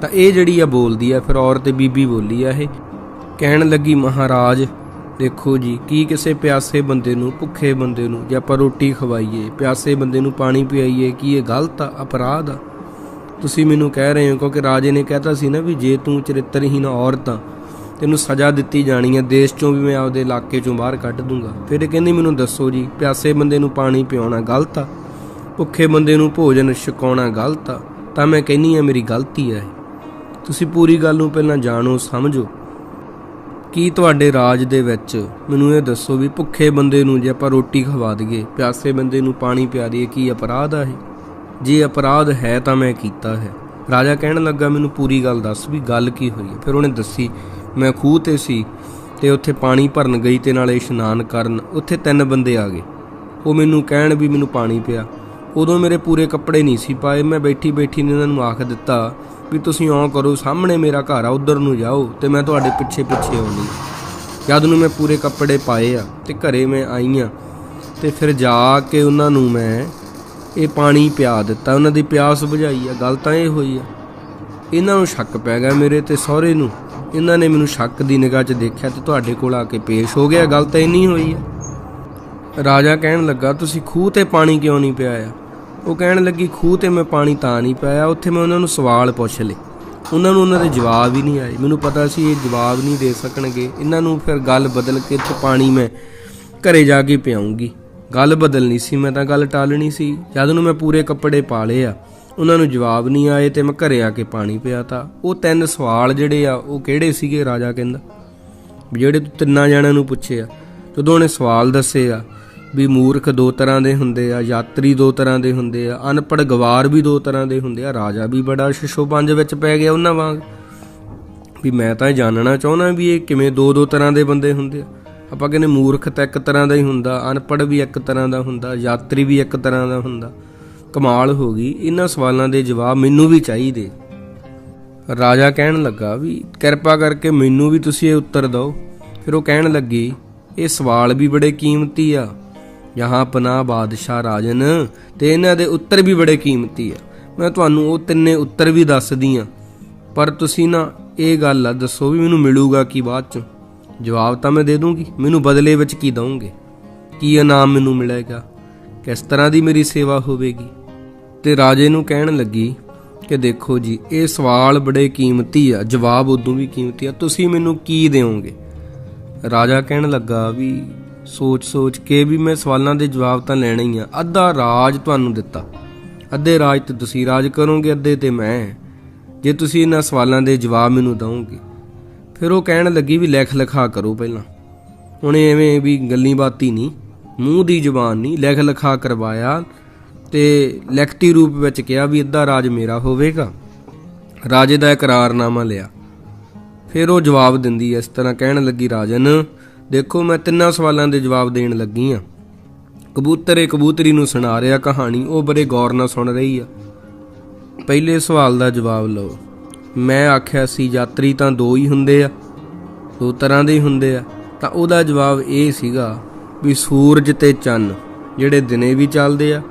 C: ਤਾਂ ਇਹ ਜਿਹੜੀ ਆ ਬੋਲਦੀ ਆ, ਫਿਰ ਔਰਤ ਬੀਬੀ ਬੋਲੀ ਆ ਇਹ। ਕਹਿਣ ਲੱਗੀ ਮਹਾਰਾਜ, ਦੇਖੋ ਜੀ, ਕੀ ਕਿਸੇ ਪਿਆਸੇ ਬੰਦੇ ਨੂੰ, ਭੁੱਖੇ ਬੰਦੇ ਨੂੰ ਜੇ ਆਪਾਂ ਰੋਟੀ ਖਵਾਈਏ, ਪਿਆਸੇ ਬੰਦੇ ਨੂੰ ਪਾਣੀ ਪਿਆਈਏ, ਕੀ ਇਹ ਗਲਤ ਆ, ਅਪਰਾਧ ਆ? ਤੁਸੀਂ ਮੈਨੂੰ ਕਹਿ ਰਹੇ ਹੋ, ਕਿਉਂਕਿ ਰਾਜੇ ਨੇ ਕਹਿਤਾ ਸੀ ਨਾ ਵੀ ਜੇ ਤੂੰ ਚਰਿੱਤਰਹੀਨ ਔਰਤ ਆ, ਤੈਨੂੰ ਸਜ਼ਾ ਦਿੱਤੀ ਜਾਣੀ ਹੈ ਦੇਸ਼ ਚੋਂ ਵੀ ਮੈਂ ਆਪਦੇ ਇਲਾਕੇ ਚੋਂ ਬਾਹਰ ਕੱਢ ਦੂੰਗਾ। ਫਿਰ ਇਹ ਕਹਿੰਦੀ ਮੈਨੂੰ ਦੱਸੋ ਜੀ, ਪਿਆਸੇ ਬੰਦੇ ਨੂੰ ਪਾਣੀ ਪਿਆਉਣਾ ਗਲਤ ਆ? ਭੁੱਖੇ ਬੰਦੇ ਨੂੰ ਭੋਜਨ ਛਕਾਉਣਾ ਗਲਤ ਆ? ਤਾਂ ਮੈਂ ਕਹਿੰਨੀ ਆ, ਮੇਰੀ ਗਲਤੀ ਆ ਇਹ। ਤੁਸੀਂ ਪੂਰੀ ਗੱਲ ਨੂੰ ਪਹਿਲਾਂ ਜਾਣੋ, ਸਮਝੋ। ਕੀ ਤੁਹਾਡੇ ਰਾਜ ਦੇ ਵਿੱਚ ਮੈਨੂੰ ਇਹ ਦੱਸੋ ਵੀ ਭੁੱਖੇ ਬੰਦੇ ਨੂੰ ਜੇ ਆਪਾਂ ਰੋਟੀ ਖਵਾ ਦਈਏ, ਪਿਆਸੇ ਬੰਦੇ ਨੂੰ ਪਾਣੀ ਪਿਆ ਦਈਏ, ਕੀ ਅਪਰਾਧ ਆ ਇਹ? ਜੇ ਅਪਰਾਧ ਹੈ ਤਾਂ ਮੈਂ ਕੀਤਾ ਹੈ। ਰਾਜਾ ਕਹਿਣ ਲੱਗਾ, ਮੈਨੂੰ ਪੂਰੀ ਗੱਲ ਦੱਸ ਵੀ ਗੱਲ ਕੀ ਹੋਈ ਹੈ? ਫਿਰ ਉਹਨੇ ਦੱਸੀ, ਮੈਂ ਖੂਹ ਤੇ ਸੀ ਤੇ ਉੱਥੇ ਪਾਣੀ ਭਰਨ ਗਈ ਤੇ ਨਾਲੇ ਇਸ਼ਨਾਨ ਕਰਨ, ਉੱਥੇ ਤਿੰਨ ਬੰਦੇ ਆ ਗਏ। ਉਹ ਮੈਨੂੰ ਕਹਿਣ ਵੀ ਮੈਨੂੰ ਪਾਣੀ ਪਿਆ। ਉਦੋਂ ਮੇਰੇ ਪੂਰੇ ਕੱਪੜੇ ਨਹੀਂ ਸੀ ਪਾਏ, ਮੈਂ ਬੈਠੀ ਬੈਠੀ ਨੇ ਉਹਨਾਂ ਨੂੰ ਆਖ ਦਿੱਤਾ ਵੀ ਤੁਸੀਂ ਆਉਂ ਕਰੋ, ਸਾਹਮਣੇ ਮੇਰਾ ਘਰ ਆ, ਉਧਰ ਨੂੰ ਜਾਓ ਤੇ ਮੈਂ ਤੁਹਾਡੇ ਪਿੱਛੇ ਪਿੱਛੇ ਆਉਂਦੀ। ਜਦ ਨੂੰ ਮੈਂ ਪੂਰੇ ਕੱਪੜੇ ਪਾਏ ਆ ਤੇ ਘਰੇ ਮੈਂ ਆਈ ਆ ਤੇ ਫਿਰ ਜਾ ਕੇ ਉਹਨਾਂ ਨੂੰ ਮੈਂ ਇਹ ਪਾਣੀ ਪਿਆ ਦਿੱਤਾ। ਉਹਨਾਂ ਦੀ ਪਿਆਸ ਬੁਝਾਈ ਆ, ਗੱਲ ਤਾਂ ਇਹ ਹੋਈ ਆ। ਇਹਨਾਂ ਨੂੰ ਸ਼ੱਕ ਪੈ ਗਿਆ ਮੇਰੇ ਤੇ ਸਹੁਰੇ ਨੂੰ। ਇਹਨਾਂ ਨੇ ਮੈਨੂੰ ਸ਼ੱਕ ਦੀ ਨਿਗਾਹ 'ਚ ਦੇਖਿਆ ਤੇ ਤੁਹਾਡੇ ਕੋਲ ਆ ਕੇ ਪੇਸ਼ ਹੋ ਗਿਆ। ਗੱਲ ਤਾਂ ਇੰਨੀ ਹੋਈ ਆ। ਰਾਜਾ ਕਹਿਣ ਲੱਗਾ, ਤੁਸੀਂ ਖੂਹ ਤੇ ਪਾਣੀ ਕਿਉਂ ਨਹੀਂ ਪਿਆਇਆ? ਉਹ ਕਹਿਣ ਲੱਗੀ, ਖੂਹ ਤੇ ਮੈਂ ਪਾਣੀ ਤਾਂ ਨਹੀਂ ਪਾਇਆ, ਉੱਥੇ ਮੈਂ ਉਹਨਾਂ ਨੂੰ ਸਵਾਲ ਪੁੱਛ ਲਏ। ਉਹਨਾਂ ਨੂੰ ਉਹਨਾਂ ਦੇ ਜਵਾਬ ਹੀ ਨਹੀਂ ਆਏ। ਮੈਨੂੰ ਪਤਾ ਸੀ ਇਹ ਜਵਾਬ ਨਹੀਂ ਦੇ ਸਕਣਗੇ। ਇਹਨਾਂ ਨੂੰ ਫਿਰ ਗੱਲ ਬਦਲ ਕੇ ਤੇ ਪਾਣੀ ਮੈਂ ਘਰੇ ਜਾ ਕੇ ਪਿਆਉਂਗੀ। ਗੱਲ ਬਦਲਣੀ ਸੀ, ਮੈਂ ਤਾਂ ਗੱਲ ਟਾਲਣੀ ਸੀ। ਜਦ ਨੂੰ ਮੈਂ ਪੂਰੇ ਕੱਪੜੇ ਪਾ ਲਏ ਆ, ਉਹਨਾਂ ਨੂੰ ਜਵਾਬ ਨਹੀਂ ਆਏ ਤੇ ਮੈਂ ਘਰੇ ਆ ਕੇ ਪਾਣੀ ਪਿਆਤਾ ਉਹ ਤਿੰਨ ਸਵਾਲ ਜਿਹੜੇ ਆ, ਉਹ ਕਿਹੜੇ ਸੀਗੇ ਰਾਜਾ ਕਹਿੰਦਾ? ਜਿਹੜੇ ਤੂੰ ਤਿੰਨਾਂ ਜਣਿਆਂ ਨੂੰ ਪੁੱਛੇ ਆ, ਜਦੋਂ ਉਹਨੇ ਸਵਾਲ ਦੱਸੇ ਆ ਵੀ ਮੂਰਖ ਦੋ ਤਰ੍ਹਾਂ ਦੇ ਹੁੰਦੇ ਆ, ਯਾਤਰੀ ਦੋ ਤਰ੍ਹਾਂ ਦੇ ਹੁੰਦੇ ਆ, ਅਨਪੜ੍ਹ ਗਵਾਰ ਵੀ ਦੋ ਤਰ੍ਹਾਂ ਦੇ ਹੁੰਦੇ ਆ, ਰਾਜਾ ਵੀ ਬੜਾ ਸ਼ਿਸ਼ੋਪੰਜ ਵਿੱਚ ਪੈ ਗਿਆ ਉਹਨਾਂ ਵਾਂਗ। ਵੀ ਮੈਂ ਤਾਂ ਇਹ ਜਾਣਨਾ ਚਾਹੁੰਦਾ ਵੀ ਇਹ ਕਿਵੇਂ ਦੋ ਦੋ ਤਰ੍ਹਾਂ ਦੇ ਬੰਦੇ ਹੁੰਦੇ ਆ। ਆਪਾਂ ਕਹਿੰਦੇ ਮੂਰਖ ਤਾਂ ਇੱਕ ਤਰ੍ਹਾਂ ਦਾ ਹੀ ਹੁੰਦਾ, ਅਨਪੜ੍ਹ ਵੀ ਇੱਕ ਤਰ੍ਹਾਂ ਦਾ ਹੁੰਦਾ, ਯਾਤਰੀ ਵੀ ਇੱਕ ਤਰ੍ਹਾਂ ਦਾ ਹੁੰਦਾ। ਕਮਾਲ ਹੋ ਗਈ, ਇਹਨਾਂ ਸਵਾਲਾਂ ਦੇ ਜਵਾਬ ਮੈਨੂੰ ਵੀ ਚਾਹੀਦੇ। ਰਾਜਾ ਕਹਿਣ ਲੱਗਾ ਵੀ ਕਿਰਪਾ ਕਰਕੇ ਮੈਨੂੰ ਵੀ ਤੁਸੀਂ ਇਹ ਉੱਤਰ ਦਿਓ। ਫਿਰ ਉਹ ਕਹਿਣ ਲੱਗੀ, ਇਹ ਸਵਾਲ ਵੀ ਬੜੇ ਕੀਮਤੀ ਆ। ਯਹਾਂ ਪਨਾ ਬਾਦਸ਼ਾਹ ਰਾਜਨ, ਤੇ ਇਹਨਾਂ ਦੇ ਉੱਤਰ ਵੀ ਬੜੇ ਕੀਮਤੀ ਆ। ਮੈਂ ਤੁਹਾਨੂੰ ਉਹ ਤਿੰਨੇ ਉੱਤਰ ਵੀ ਦੱਸਦੀ ਆ। ਪਰ ਤੁਸੀਂ ਨਾ ਇਹ ਗੱਲ ਆ, ਦੱਸੋ ਵੀ ਮੈਨੂੰ ਮਿਲੂਗਾ ਕੀ ਬਾਅਦ ਚ? ਜਵਾਬ ਤਾਂ ਮੈਂ ਦੇ ਦੂੰਗੀ। ਮੈਨੂੰ ਬਦਲੇ ਵਿੱਚ ਕੀ ਦਵੋਗੇ ਕੀ ਇਨਾਮ ਮੈਨੂੰ ਮਿਲੇਗਾ? ਕਿਸ ਤਰ੍ਹਾਂ ਦੀ ਮੇਰੀ ਸੇਵਾ ਹੋਵੇਗੀ? ਤੇ ਰਾਜੇ ਨੂੰ ਕਹਿਣ ਲੱਗੀ ਕਿ ਦੇਖੋ ਜੀ, ਇਹ ਸਵਾਲ ਬੜੇ ਕੀਮਤੀ ਆ, ਜਵਾਬ ਉਦੋਂ ਵੀ ਕੀਮਤੀ ਆ। ਤੁਸੀਂ ਮੈਨੂੰ ਕੀ ਦਿਓਗੇ? ਰਾਜਾ ਕਹਿਣ ਲੱਗਾ ਵੀ ਸੋਚ-ਸੋਚ ਕੇ ਵੀ ਮੈਂ ਸਵਾਲਾਂ ਦੇ ਜਵਾਬ ਤਾਂ ਲੈਣੇ ਹੀ ਆ। ਅੱਧਾ ਰਾਜ ਤੁਹਾਨੂੰ ਦਿੱਤਾ। ਅੱਧੇ ਰਾਜ ਤੇ ਤੁਸੀਂ ਰਾਜ ਕਰੋਗੇ, ਅੱਧੇ ਤੇ ਮੈਂ। ਜੇ ਤੁਸੀਂ ਇਹਨਾਂ ਸਵਾਲਾਂ ਦੇ ਜਵਾਬ ਮੈਨੂੰ ਦਵੋਗੇ, ਫਿਰ ਉਹ ਕਹਿਣ ਲੱਗੀ ਵੀ ਲਿਖ ਲਿਖਾ ਕਰੋ ਪਹਿਲਾਂ। ਉਹਨੇ ਐਵੇਂ ਵੀ ਗੱਲੀ ਬਾਤੀ ਨਹੀਂ, ਮੂੰਹ ਦੀ ਜ਼ੁਬਾਨ ਨਹੀਂ, ਲਿਖ ਲਿਖਾ ਕਰਵਾਇਆ ਤੇ ਲਿਖਤੀ ਰੂਪ ਵਿੱਚ ਕਿਹਾ ਵੀ ਅੱਧਾ ਰਾਜ ਮੇਰਾ ਹੋਵੇਗਾ। ਰਾਜੇ ਦਾ ਇਕਰਾਰਨਾਮਾ ਲਿਆ। ਫਿਰ ਉਹ ਜਵਾਬ ਦਿੰਦੀ ਇਸ ਤਰ੍ਹਾਂ ਕਹਿਣ ਲੱਗੀ ਰਾਜਨ ਦੇਖੋ, ਮੈਂ ਤਿੰਨਾਂ ਸਵਾਲਾਂ ਦੇ ਜਵਾਬ ਦੇਣ ਲੱਗੀ ਆ। ਕਬੂਤਰ ਇਹ ਕਬੂਤਰੀ ਨੂੰ ਸੁਣਾ ਰਿਹਾ ਕਹਾਣੀ, ਉਹ ਬੜੇ ਗੌਰ ਨਾਲ ਸੁਣ ਰਹੀ ਆ। ਪਹਿਲੇ ਸਵਾਲ ਦਾ ਜਵਾਬ ਲਓ। ਮੈਂ ਆਖਿਆ ਸੀ ਯਾਤਰੀ ਤਾਂ ਦੋ ਹੀ ਹੁੰਦੇ ਆ, ਦੋ ਤਰ੍ਹਾਂ ਦੇ ਹੀ ਹੁੰਦੇ ਆ। ਤਾਂ ਉਹਦਾ ਜਵਾਬ ਇਹ ਸੀਗਾ ਵੀ ਸੂਰਜ ਤੇ ਚੰਨ, ਜਿਹੜੇ ਦਿਨੇ ਵੀ ਚੱਲਦੇ ਆ,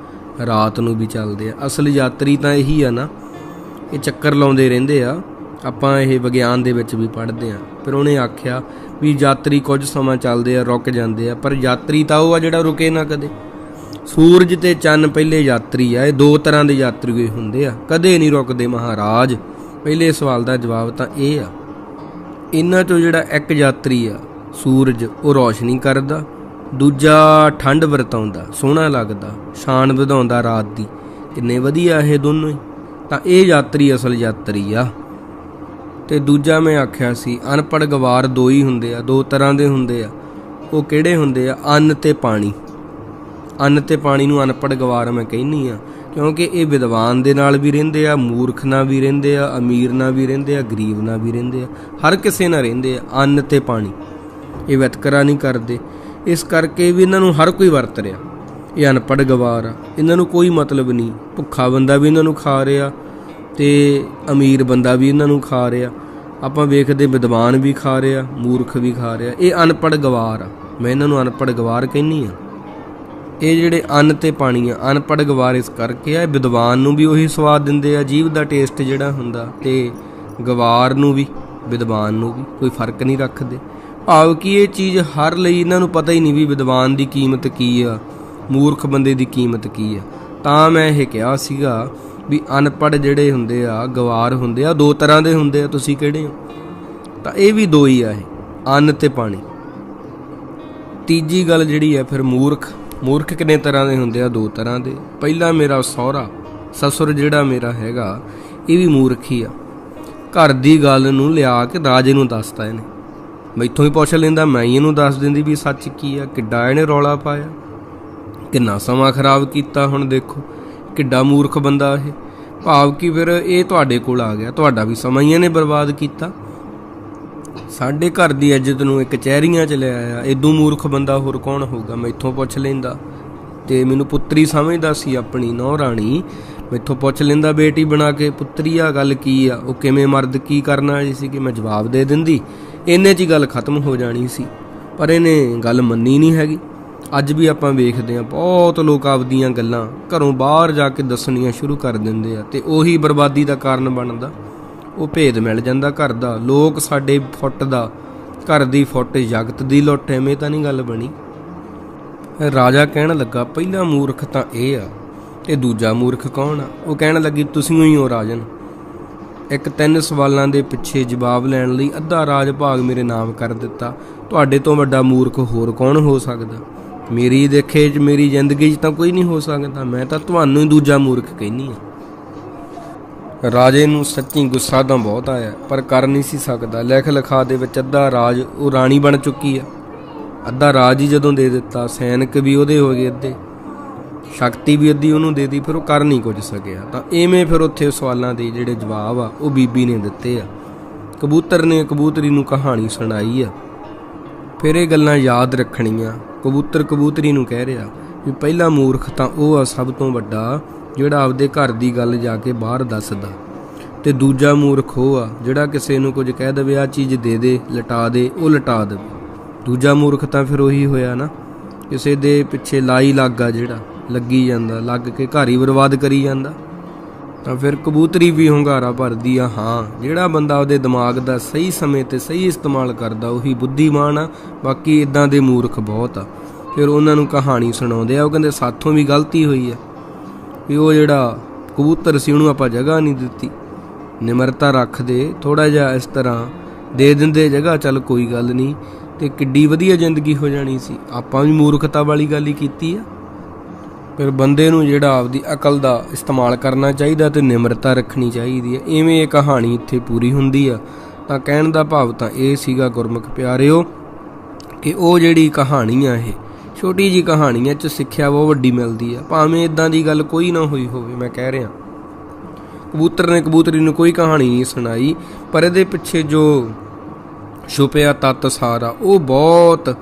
C: ਰਾਤ ਨੂੰ ਵੀ ਚੱਲਦੇ ਆ। ਅਸਲ ਯਾਤਰੀ ਤਾਂ ਇਹੀ ਆ ਨਾ, ਇਹ ਚੱਕਰ ਲਾਉਂਦੇ ਰਹਿੰਦੇ ਆ। ਆਪਾਂ ਇਹ ਵਿਗਿਆਨ ਦੇ ਵਿੱਚ ਵੀ ਪੜ੍ਹਦੇ ਆ ਫਿਰ ਉਹਨੇ ਆਖਿਆ ਵੀ ਯਾਤਰੀ ਕੁਝ ਸਮਾਂ ਚੱਲਦੇ ਆ, ਰੁਕ ਜਾਂਦੇ ਆ। ਪਰ ਯਾਤਰੀ ਤਾਂ ਉਹ ਆ ਜਿਹੜਾ ਰੁਕੇ ਨਾ ਕਦੇ। ਸੂਰਜ ਤੇ ਚੰਨ ਪਹਿਲੇ ਯਾਤਰੀ ਆ, ਇਹ ਦੋ ਤਰ੍ਹਾਂ ਦੇ ਯਾਤਰੀ ਹੋਏ ਹੁੰਦੇ ਆ। ਕਦੇ ਨਹੀਂ ਰੁਕਦੇ ਮਹਾਰਾਜ। ਪਹਿਲੇ ਸਵਾਲ ਦਾ ਜਵਾਬ ਤਾਂ ਇਹ ਆ। ਇਹਨਾਂ ਚੋਂ ਜਿਹੜਾ ਇੱਕ ਯਾਤਰੀ ਆ, ਸੂਰਜ, ਉਹ ਰੌਸ਼ਨੀ ਕਰਦਾ। ਦੂਜਾ ਠੰਡ ਵਰਤਾਉਂਦਾ, ਸੋਹਣਾ ਲੱਗਦਾ, ਸ਼ਾਨ ਵਧਾਉਂਦਾ ਰਾਤ ਦੀ। ਕਿੰਨੇ ਵਧੀਆ ਇਹ ਦੋਨੋਂ ਹੀ। ਤਾਂ ਇਹ ਯਾਤਰੀ ਅਸਲ ਯਾਤਰੀ ਆ। ਤੇ ਦੂਜਾ ਮੈਂ ਆਖਿਆ ਸੀ ਅਨਪੜ ਗਵਾਰ ਦੋ ਹੀ ਹੁੰਦੇ ਆ, ਦੋ ਤਰ੍ਹਾਂ ਦੇ ਹੁੰਦੇ ਆ। ਉਹ ਕਿਹੜੇ ਹੁੰਦੇ ਆ? ਅੰਨ ਤੇ ਪਾਣੀ। ਅੰਨ ਤੇ ਪਾਣੀ ਨੂੰ ਅਨਪੜ ਗਵਾਰ ਮੈਂ ਕਹਿੰਨੀ ਆ, ਕਿਉਂਕਿ ਇਹ ਵਿਦਵਾਨ ਦੇ ਨਾਲ ਵੀ ਰਹਿੰਦੇ ਆ, ਮੂਰਖ ਨਾਲ ਵੀ ਰਹਿੰਦੇ ਆ, ਅਮੀਰ ਨਾਲ ਵੀ ਰਹਿੰਦੇ ਆ, ਗਰੀਬ ਨਾਲ ਵੀ ਰਹਿੰਦੇ ਆ, ਹਰ ਕਿਸੇ ਨਾਲ ਰਹਿੰਦੇ ਆ, ਅੰਨ ਤੇ ਪਾਣੀ। ਇਹ ਵਿਤਕਰਾ ਨਹੀਂ ਕਰਦੇ। ਇਸ ਕਰਕੇ ਵੀ ਇਹਨਾਂ ਨੂੰ ਹਰ ਕੋਈ ਵਰਤ ਰਿਹਾ। ਇਹ ਅਨਪੜ ਗਵਾਰ ਆ। ਇਹਨਾਂ ਨੂੰ ਕੋਈ ਮਤਲਬ ਨਹੀਂ। ਭੁੱਖਾ ਬੰਦਾ ਵੀ ਇਹਨਾਂ ਨੂੰ ਖਾ ਰਿਹਾ ਤੇ ਅਮੀਰ ਬੰਦਾ ਵੀ ਇਹਨਾਂ ਨੂੰ ਖਾ ਰਿਹਾ। ਆਪਾਂ ਵੇਖਦੇ ਵਿਦਵਾਨ ਵੀ ਖਾ ਰਿਹਾ, ਮੂਰਖ ਵੀ ਖਾ ਰਿਹਾ। ਇਹ ਅਨਪੜ ਗਵਾਰ ਆ। ਮੈਂ ਇਹਨਾਂ ਨੂੰ ਅਨਪੜ ਗਵਾਰ ਕਹਿੰਨੀ ਆ ਇਹ ਜਿਹੜੇ ਅੰਨ ਤੇ ਪਾਣੀ ਆ ਅਨਪੜ ਗਵਾਰ ਇਸ ਕਰਕੇ ਆ ਵਿਦਵਾਨ ਨੂੰ ਵੀ ਉਹੀ ਸਵਾਦ ਦਿੰਦੇ ਆ ਜੀਭ ਦਾ ਟੇਸਟ ਜਿਹੜਾ ਹੁੰਦਾ ਤੇ ਗਵਾਰ ਨੂੰ ਵੀ, ਵਿਦਵਾਨ ਨੂੰ ਵੀ ਕੋਈ ਫ਼ਰਕ ਨਹੀਂ ਰੱਖਦੇ। ਭਾਵ ਕਿ ਇਹ ਚੀਜ਼ ਹਰ ਲਈ ਇਹਨਾਂ ਨੂੰ ਪਤਾ ਹੀ ਨਹੀਂ ਵੀ ਵਿਦਵਾਨ ਦੀ ਕੀਮਤ ਕੀ ਆ, ਮੂਰਖ ਬੰਦੇ ਦੀ ਕੀਮਤ ਕੀ ਆ। ਤਾਂ ਮੈਂ ਇਹ ਕਿਹਾ ਸੀਗਾ ਵੀ ਅਨਪੜ ਜਿਹੜੇ ਹੁੰਦੇ ਆ, ਗਵਾਰ ਹੁੰਦੇ ਆ, ਦੋ ਤਰ੍ਹਾਂ ਦੇ ਹੁੰਦੇ ਆ, ਤੁਸੀਂ ਕਿਹੜੇ ਹੋ? ਤਾਂ ਇਹ ਵੀ ਦੋ ਹੀ ਆ ਇਹ, ਅੰਨ ਤੇ ਪਾਣੀ। ਤੀਜੀ ਗੱਲ ਜਿਹੜੀ ਹੈ ਫਿਰ ਮੂਰਖ ਮੂਰਖ ਕਿੰਨੇ ਤਰ੍ਹਾਂ ਦੇ ਹੁੰਦੇ ਆ? ਦੋ ਤਰ੍ਹਾਂ ਦੇ। ਪਹਿਲਾ ਮੇਰਾ ਸਹੁਰਾ, ਸਸੁਰ ਜਿਹੜਾ ਮੇਰਾ ਹੈਗਾ, ਇਹ ਵੀ ਮੂਰਖ ਹੀ ਆ। ਘਰ ਦੀ ਗੱਲ ਨੂੰ ਲਿਆ ਕੇ ਰਾਜੇ ਨੂੰ ਦੱਸਦਾ ਇਹਨੇ। ਮੈਥੋਂ ਹੀ ਪੁੱਛ ਲੈਂਦਾ, ਮੈਂ ਹੀ ਇਹਨੂੰ ਦੱਸ ਦਿੰਦੀ ਵੀ ਸੱਚ ਕੀ ਆ, ਕਿੱਡਾ ਇਹਨੇ ਰੌਲਾ ਪਾਇਆ? ਕਿੰਨਾ ਸਮਾਂ ਖਰਾਬ ਕੀਤਾ ਹੁਣ ਦੇਖੋ। ਕਿੱਡਾ ਮੂਰਖ ਬੰਦਾ ਇਹ। ਭਾਵ ਕਿ ਫਿਰ ਇਹ ਤੁਹਾਡੇ ਕੋਲ ਆ ਗਿਆ। ਤੁਹਾਡਾ ਵੀ ਸਮਾਂ ਹੀ ਇਹਨੇ ਬਰਬਾਦ ਕੀਤਾ। ਸਾਡੇ ਘਰ ਦੀ ਇੱਜ਼ਤ ਨੂੰ ਇੱਕ ਚਿਹਰੀਆਂ ਚ ਲੈ ਆਇਆ। ਇਦੋਂ ਮੂਰਖ ਬੰਦਾ ਹੋਰ ਕੌਣ ਹੋਊਗਾ? ਮੈਥੋਂ ਪੁੱਛ ਲੈਂਦਾ। ਤੇ ਮੈਨੂੰ ਪੁੱਤਰੀ ਸਮਝਦਾ ਸੀ ਆਪਣੀ ਨੌ ਰਾਣੀ ਮੈਥੋਂ ਪੁੱਛ ਲੈਂਦਾ, ਬੇਟੀ ਬਣਾ ਕੇ ਪੁੱਤਰੀ ਆ ਗੱਲ ਕੀ ਆ? ਉਹ ਕਿਵੇਂ ਮਰਦ ਕੀ ਕਰਨਾ? ਜੀ ਸੀ ਕਿ ਮੈਂ ਜਵਾਬ ਦੇ ਦਿੰਦੀ। ਇੰਨੇ 'ਚ ਹੀ ਗੱਲ ਖਤਮ ਹੋ ਜਾਣੀ ਸੀ। ਪਰ ਇਹਨੇ ਗੱਲ ਮੰਨੀ ਨਹੀਂ ਹੈਗੀ। ਅੱਜ ਵੀ ਆਪਾਂ ਵੇਖਦੇ ਹਾਂ, ਬਹੁਤ ਲੋਕ ਆਪਦੀਆਂ ਗੱਲਾਂ ਘਰੋਂ ਬਾਹਰ ਜਾ ਕੇ ਦੱਸਣੀਆਂ ਸ਼ੁਰੂ ਕਰ ਦਿੰਦੇ ਆ ਤੇ ਉਹੀ ਬਰਬਾਦੀ ਦਾ ਕਾਰਨ ਬਣਦਾ। ਉਹ ਭੇਦ ਮਿਲ ਜਾਂਦਾ ਘਰ ਦਾ। ਲੋਕ ਸਾਡੇ ਫੁੱਟ ਦਾ, ਘਰ ਦੀ ਫੁੱਟ ਜਗਤ ਦੀ ਲੁੱਟ, ਐਵੇਂ ਤਾਂ ਨਹੀਂ ਗੱਲ ਬਣੀ। ਰਾਜਾ ਕਹਿਣ ਲੱਗਾ, ਪਹਿਲਾ ਮੂਰਖ ਤਾਂ ਇਹ ਆ, ਤੇ ਦੂਜਾ ਮੂਰਖ ਕੌਣ ਆ? ਉਹ ਕਹਿਣ ਲੱਗੀ, ਤੁਸੀਂ ਹੀ ਹੋ ਰਾਜਨ। ਇੱਕ ਤਿੰਨ ਸਵਾਲਾਂ ਦੇ ਪਿੱਛੇ ਜਵਾਬ ਲੈਣ ਲਈ ਅੱਧਾ ਰਾਜ ਭਾਗ ਮੇਰੇ ਨਾਮ ਕਰ ਦਿੱਤਾ। ਤੁਹਾਡੇ ਤੋਂ ਵੱਡਾ ਮੂਰਖ ਹੋਰ ਕੌਣ ਹੋ ਸਕਦਾ? ਮੇਰੀ ਦੇਖੇ ਚ, ਮੇਰੀ ਜ਼ਿੰਦਗੀ 'ਚ ਤਾਂ ਕੋਈ ਨਹੀਂ ਹੋ ਸਕਦਾ। ਮੈਂ ਤਾਂ ਤੁਹਾਨੂੰ ਹੀ ਦੂਜਾ ਮੂਰਖ ਕਹਿਨੀ ਆ ਰਾਜੇ ਨੂੰ ਸੱਚੀ ਗੁੱਸਾ ਤਾਂ ਬਹੁਤ ਆਇਆ, ਪਰ ਕਰ ਨਹੀਂ ਸੀ ਸਕਦਾ। ਲਿਖ ਲਿਖਾ ਦੇ ਵਿੱਚ ਅੱਧਾ ਰਾਜ ਉਹ ਰਾਣੀ ਬਣ ਚੁੱਕੀ ਆ। ਅੱਧਾ ਰਾਜ ਹੀ ਜਦੋਂ ਦੇ ਦਿੱਤਾ, ਸੈਨਿਕ ਵੀ ਉਹਦੇ ਹੋ ਗਏ ਅੱਧੇ। ਸ਼ਕਤੀ ਵੀ ਅੱਧੀ ਉਹਨੂੰ ਦੇ ਦੀ ਫਿਰ ਉਹ ਕਰ ਨਹੀਂ ਕੁਝ ਸਕਿਆ। ਤਾਂ ਐਵੇਂ ਫਿਰ ਉੱਥੇ ਸਵਾਲਾਂ ਦੇ ਜਿਹੜੇ ਜਵਾਬ ਆ, ਉਹ ਬੀਬੀ ਨੇ ਦਿੱਤੇ ਆ। ਕਬੂਤਰ ਨੇ ਕਬੂਤਰੀ ਨੂੰ ਕਹਾਣੀ ਸੁਣਾਈ ਆ। ਫਿਰ ਇਹ ਗੱਲਾਂ ਯਾਦ ਰੱਖਣੀਆਂ। ਕਬੂਤਰ ਕਬੂਤਰੀ ਨੂੰ ਕਹਿ ਰਿਹਾ ਵੀ ਪਹਿਲਾ ਮੂਰਖ ਤਾਂ ਉਹ ਆ ਸਭ ਤੋਂ ਵੱਡਾ, ਜਿਹੜਾ ਆਪਦੇ ਘਰ ਦੀ ਗੱਲ ਜਾ ਕੇ ਬਾਹਰ ਦੱਸਦਾ। ਤੇ ਦੂਜਾ ਮੂਰਖ ਉਹ ਆ, ਜਿਹੜਾ ਕਿਸੇ ਨੂੰ ਕੁਝ ਕਹਿ ਦੇਵੇ ਆ ਚੀਜ਼ ਦੇ ਦੇ, ਲਟਾ ਦੇ, ਉਹ ਲਟਾ ਦੇਵੇ। ਦੂਜਾ ਮੂਰਖ ਤਾਂ ਫਿਰ ਉਹੀ ਹੋਇਆ ਨਾ, ਕਿਸੇ ਦੇ ਪਿੱਛੇ ਲਾਈ ਲੱਗਾ ਜਿਹੜਾ ਲੱਗੀ ਜਾਂਦਾ, ਲੱਗ ਕੇ ਘਰ ਹੀ ਬਰਬਾਦ ਕਰੀ ਜਾਂਦਾ। ਤਾਂ ਫਿਰ ਕਬੂਤਰੀ ਵੀ ਹੁੰਗਾਰਾ ਭਰਦੀ ਆ, ਹਾਂ। ਜਿਹੜਾ ਬੰਦਾ ਉਹਦੇ ਦਿਮਾਗ ਦਾ ਸਹੀ ਸਮੇਂ ਤੇ ਸਹੀ ਇਸਤੇਮਾਲ ਕਰਦਾ, ਉਹੀ ਬੁੱਧੀਮਾਨ ਆ। ਬਾਕੀ ਇਦਾਂ ਦੇ ਮੂਰਖ ਬਹੁਤ ਆ। ਫਿਰ ਉਹਨਾਂ ਨੂੰ ਕਹਾਣੀ ਸੁਣਾਉਂਦੇ ਆ। ਉਹ ਕਹਿੰਦੇ, ਸਾਥੋਂ ਵੀ ਗਲਤੀ ਹੋਈ ਆ ਵੀ ਉਹ ਜਿਹੜਾ ਕਬੂਤਰ ਸੀ, ਉਹਨੂੰ ਆਪਾਂ ਜਗ੍ਹਾ ਨਹੀਂ ਦਿੱਤੀ। ਨਿਮਰਤਾ ਰੱਖਦੇ ਥੋੜਾ ਜਿਹਾ ਇਸ ਤਰ੍ਹਾਂ ਦੇ ਦਿੰਦੇ, ਜਗ੍ਹਾ ਚੱਲ ਕੋਈ ਗੱਲ ਨਹੀਂ। ਤੇ ਕਿੱਡੀ ਵਧੀਆ ਜ਼ਿੰਦਗੀ ਹੋ ਜਾਣੀ ਸੀ। ਆਪਾਂ ਵੀ ਮੂਰਖਤਾ ਵਾਲੀ ਗੱਲ ਹੀ ਕੀਤੀ ਆ। ਫਿਰ ਬੰਦੇ ਨੂੰ ਜਿਹੜਾ ਆਪਦੀ ਅਕਲ ਦਾ ਇਸਤੇਮਾਲ ਕਰਨਾ ਚਾਹੀਦਾ ਤੇ ਨਿਮਰਤਾ ਰੱਖਣੀ ਚਾਹੀਦੀ ਹੈ। ਐਵੇਂ ਇਹ ਕਹਾਣੀ ਇੱਥੇ ਪੂਰੀ ਹੁੰਦੀ ਆ। ਤਾਂ ਕਹਿਣ ਦਾ ਭਾਵ ਤਾਂ ਇਹ ਸੀਗਾ, ਗੁਰਮੁਖ ਪਿਆਰਿਓ, ਕਿ ਉਹ ਜਿਹੜੀ ਕਹਾਣੀ ਆ ਇਹ, ਛੋਟੀ ਜੀ ਕਹਾਣੀ ਐ ਚ ਸਿੱਖਿਆ ਬਹੁਤ ਵੱਡੀ ਮਿਲਦੀ ਆ। ਭਾਵੇਂ ਇਦਾਂ ਦੀ ਗੱਲ ਕੋਈ ਨਾ ਹੋਈ ਹੋਵੇ, ਮੈਂ ਕਹਿ ਰਿਹਾ। ਕਬੂਤਰ ਨੇ ਕਬੂਤਰੀ ਨੂੰ ਕੋਈ ਕਹਾਣੀ ਨਹੀਂ ਸੁਣਾਈ, ਪਰ ਇਹਦੇ ਪਿੱਛੇ ਜੋ ਛੁਪਿਆ ਤੱਤ ਸਾਰਾ, ਉਹ ਬਹੁਤ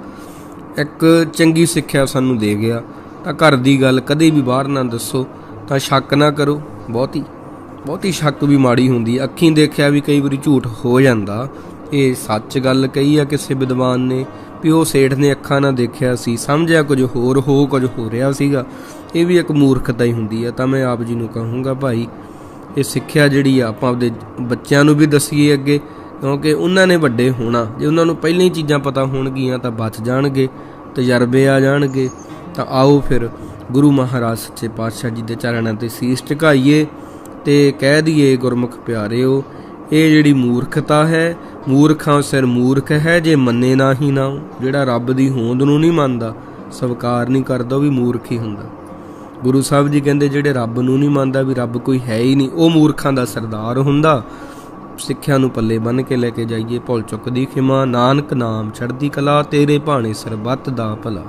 C: ਇੱਕ ਚੰਗੀ ਸਿੱਖਿਆ ਸਾਨੂੰ ਦੇ ਗਿਆ। ਤਾਂ ਘਰ ਦੀ ਗੱਲ ਕਦੇ ਵੀ ਬਾਹਰ ਨਾ ਦੱਸੋ, ਤਾਂ ਸ਼ੱਕ ਨਾ ਕਰੋ। ਬਹੁਤੀ ਬਹੁਤੀ ਸ਼ੱਕ ਵੀ ਮਾੜੀ ਹੁੰਦੀ ਅੱਖੀਂ ਦੇਖਿਆ ਵੀ ਕਈ ਵਾਰੀ ਝੂਠ ਹੋ ਜਾਂਦਾ। ਇਹ ਸੱਚ ਗੱਲ ਕਹੀ ਆ ਕਿਸੇ ਵਿਦਵਾਨ ਨੇ, ਵੀ ਉਹ ਸੇਠ ਨੇ ਅੱਖਾਂ ਨਾਲ ਦੇਖਿਆ ਸੀ, ਸਮਝਿਆ ਕੁਝ ਹੋਰ, ਹੋ ਕੁਝ ਹੋ ਰਿਹਾ ਸੀਗਾ। ਇਹ ਵੀ ਇੱਕ ਮੂਰਖਤਾ ਹੀ ਹੁੰਦੀ ਆ, ਤਾਂ ਮੈਂ ਆਪ ਜੀ ਨੂੰ ਕਹੂੰਗਾ ਭਾਈ, ਇਹ ਸਿੱਖਿਆ ਜਿਹੜੀ ਆ, ਆਪਾਂ ਆਪਦੇ ਬੱਚਿਆਂ ਨੂੰ ਵੀ ਦਸੀਏ ਅੱਗੇ, ਕਿਉਂਕਿ ਉਹਨਾਂ ਨੇ ਵੱਡੇ ਹੋਣਾ। ਜੇ ਉਹਨਾਂ ਨੂੰ ਪਹਿਲਾਂ ਹੀ ਚੀਜ਼ਾਂ ਪਤਾ ਹੋਣਗੀਆਂ ਤਾਂ ਬਚ ਜਾਣਗੇ, ਤਜਰਬੇ ਆ ਜਾਣਗੇ। ਤਾਂ ਆਓ ਫਿਰ ਗੁਰੂ ਮਹਾਰਾਜ ਸੱਚੇ ਪਾਤਸ਼ਾਹ ਜੀ ਦੇ ਚਰਨਾਂ ਤੇ ਸੀਸ ਝੁਕਾਈਏ ਤੇ ਕਹਿ ਦਈਏ, ਗੁਰਮੁਖ ਪਿਆਰਿਓ, ਇਹ ਜਿਹੜੀ ਮੂਰਖਤਾ ਹੈ, ਮੂਰਖਾਂ ਸਿਰ ਮੂਰਖ ਹੈ ਜੇ ਮੰਨੇ ਨਾ ਹੀ ਨਾ ਜਿਹੜਾ ਰੱਬ ਦੀ ਹੋਂਦ ਨੂੰ ਨਹੀਂ ਮੰਨਦਾ, ਸਵਕਾਰ ਨਹੀਂ ਕਰਦਾ, ਉਹ ਵੀ ਮੂਰਖ ਹੀ ਹੁੰਦਾ। ਗੁਰੂ ਸਾਹਿਬ ਜੀ ਕਹਿੰਦੇ, ਜਿਹੜੇ ਰੱਬ ਨੂੰ ਨਹੀਂ ਮੰਨਦਾ ਵੀ ਰੱਬ ਕੋਈ ਹੈ ਹੀ ਨਹੀਂ, ਉਹ ਮੂਰਖਾਂ ਦਾ ਸਰਦਾਰ ਹੁੰਦਾ। ਸਿੱਖਿਆ ਨੂੰ ਪੱਲੇ ਬੰਨ ਕੇ ਲੈ ਕੇ ਜਾਈਏ, ਭੁੱਲ ਚੁੱਕ ਦੀ ਖਿਮਾ, ਨਾਨਕ ਨਾਮ ਚੜ੍ਹਦੀ ਕਲਾ, ਤੇਰੇ ਭਾਣੇ ਸਰਬੱਤ ਦਾ ਭਲਾ।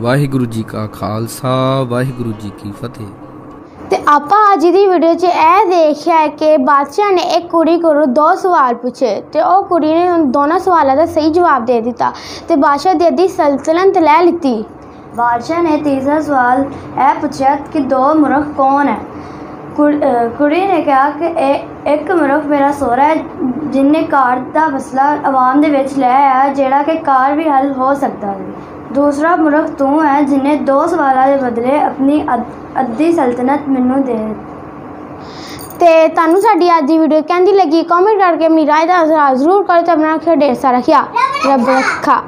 C: ਵਾਹਿਗੁਰੂ ਜੀ ਕਾ ਖਾਲਸਾ, ਵਾਹਿਗੁਰੂ ਜੀ ਕੀ ਫਤਿਹ।
A: ਤੇ ਆਪਾਂ ਅੱਜ ਦੀ ਵੀਡੀਓ 'ਚ ਇਹ ਦੇਖਿਆ ਕਿ ਬਾਦਸ਼ਾਹ ਨੇ ਇੱਕ ਕੁੜੀ ਕੋਲੋਂ ਦੋ ਸਵਾਲ ਪੁੱਛੇ ਤੇ ਉਹ ਕੁੜੀ ਨੇ ਉਨ ਦੋਨਾਂ ਸਵਾਲਾਂ ਦਾ ਸਹੀ ਜਵਾਬ ਦੇ ਦਿੱਤਾ ਤੇ ਬਾਦਸ਼ਾਹ ਦੀ ਅੱਧੀ ਸਲਤਨਤ ਲੈ ਲਿੱਤੀ।
B: ਬਾਦਸ਼ਾਹ ਨੇ ਤੀਸਰਾ ਸਵਾਲ ਇਹ ਪੁੱਛਿਆ ਕਿ ਦੋ ਮੁਰਖ ਕੌਣ ਹੈ? ਕੁੜ- ਕੁੜੀ ਨੇ ਕਿਹਾ ਕਿ ਇਹ ਇੱਕ ਮੁਰਖ ਮੇਰਾ ਸਹੁਰਾ ਹੈ, ਜਿਨੇ ਕਾਰ ਦਾ ਮਸਲਾ ਆਵਾਮ ਦੇ ਵਿੱਚ ਲੈ ਆਇਆ, ਜਿਹੜਾ ਕਿ ਕਾਰ ਵੀ ਹੱਲ ਹੋ ਸਕਦਾ ਹੈ। ਦੂਸਰਾ ਮੂਰਖ ਤੂੰ ਹੈ ਜਿਨੇ ਦੋ ਸਵਾਲਾਂ ਦੇ ਬਦਲੇ ਆਪਣੀ ਅੱਧ- ਅੱਧੀ ਸਲਤਨਤ ਮੈਨੂੰ ਦੇ ਦਿੱਤੀ।
A: ਤੇ ਤੁਹਾਨੂੰ ਸਾਡੀ ਅੱਜ ਦੀ ਵੀਡੀਓ ਕਹਿੰਦੀ ਲੱਗੀ। ਕਮੈਂਟ ਕਰਕੇ ਆਪਣੀ ਰਾਏ ਦਾ ਇਜ਼ਹਾਰ ਜ਼ਰੂਰ ਕਰੋ ਤੇ ਆਪਣਾ ਖਿਆਲ ਸਾਰਾ ਰੱਖਿਆ ਰੱਬ ਰੱਖਾ।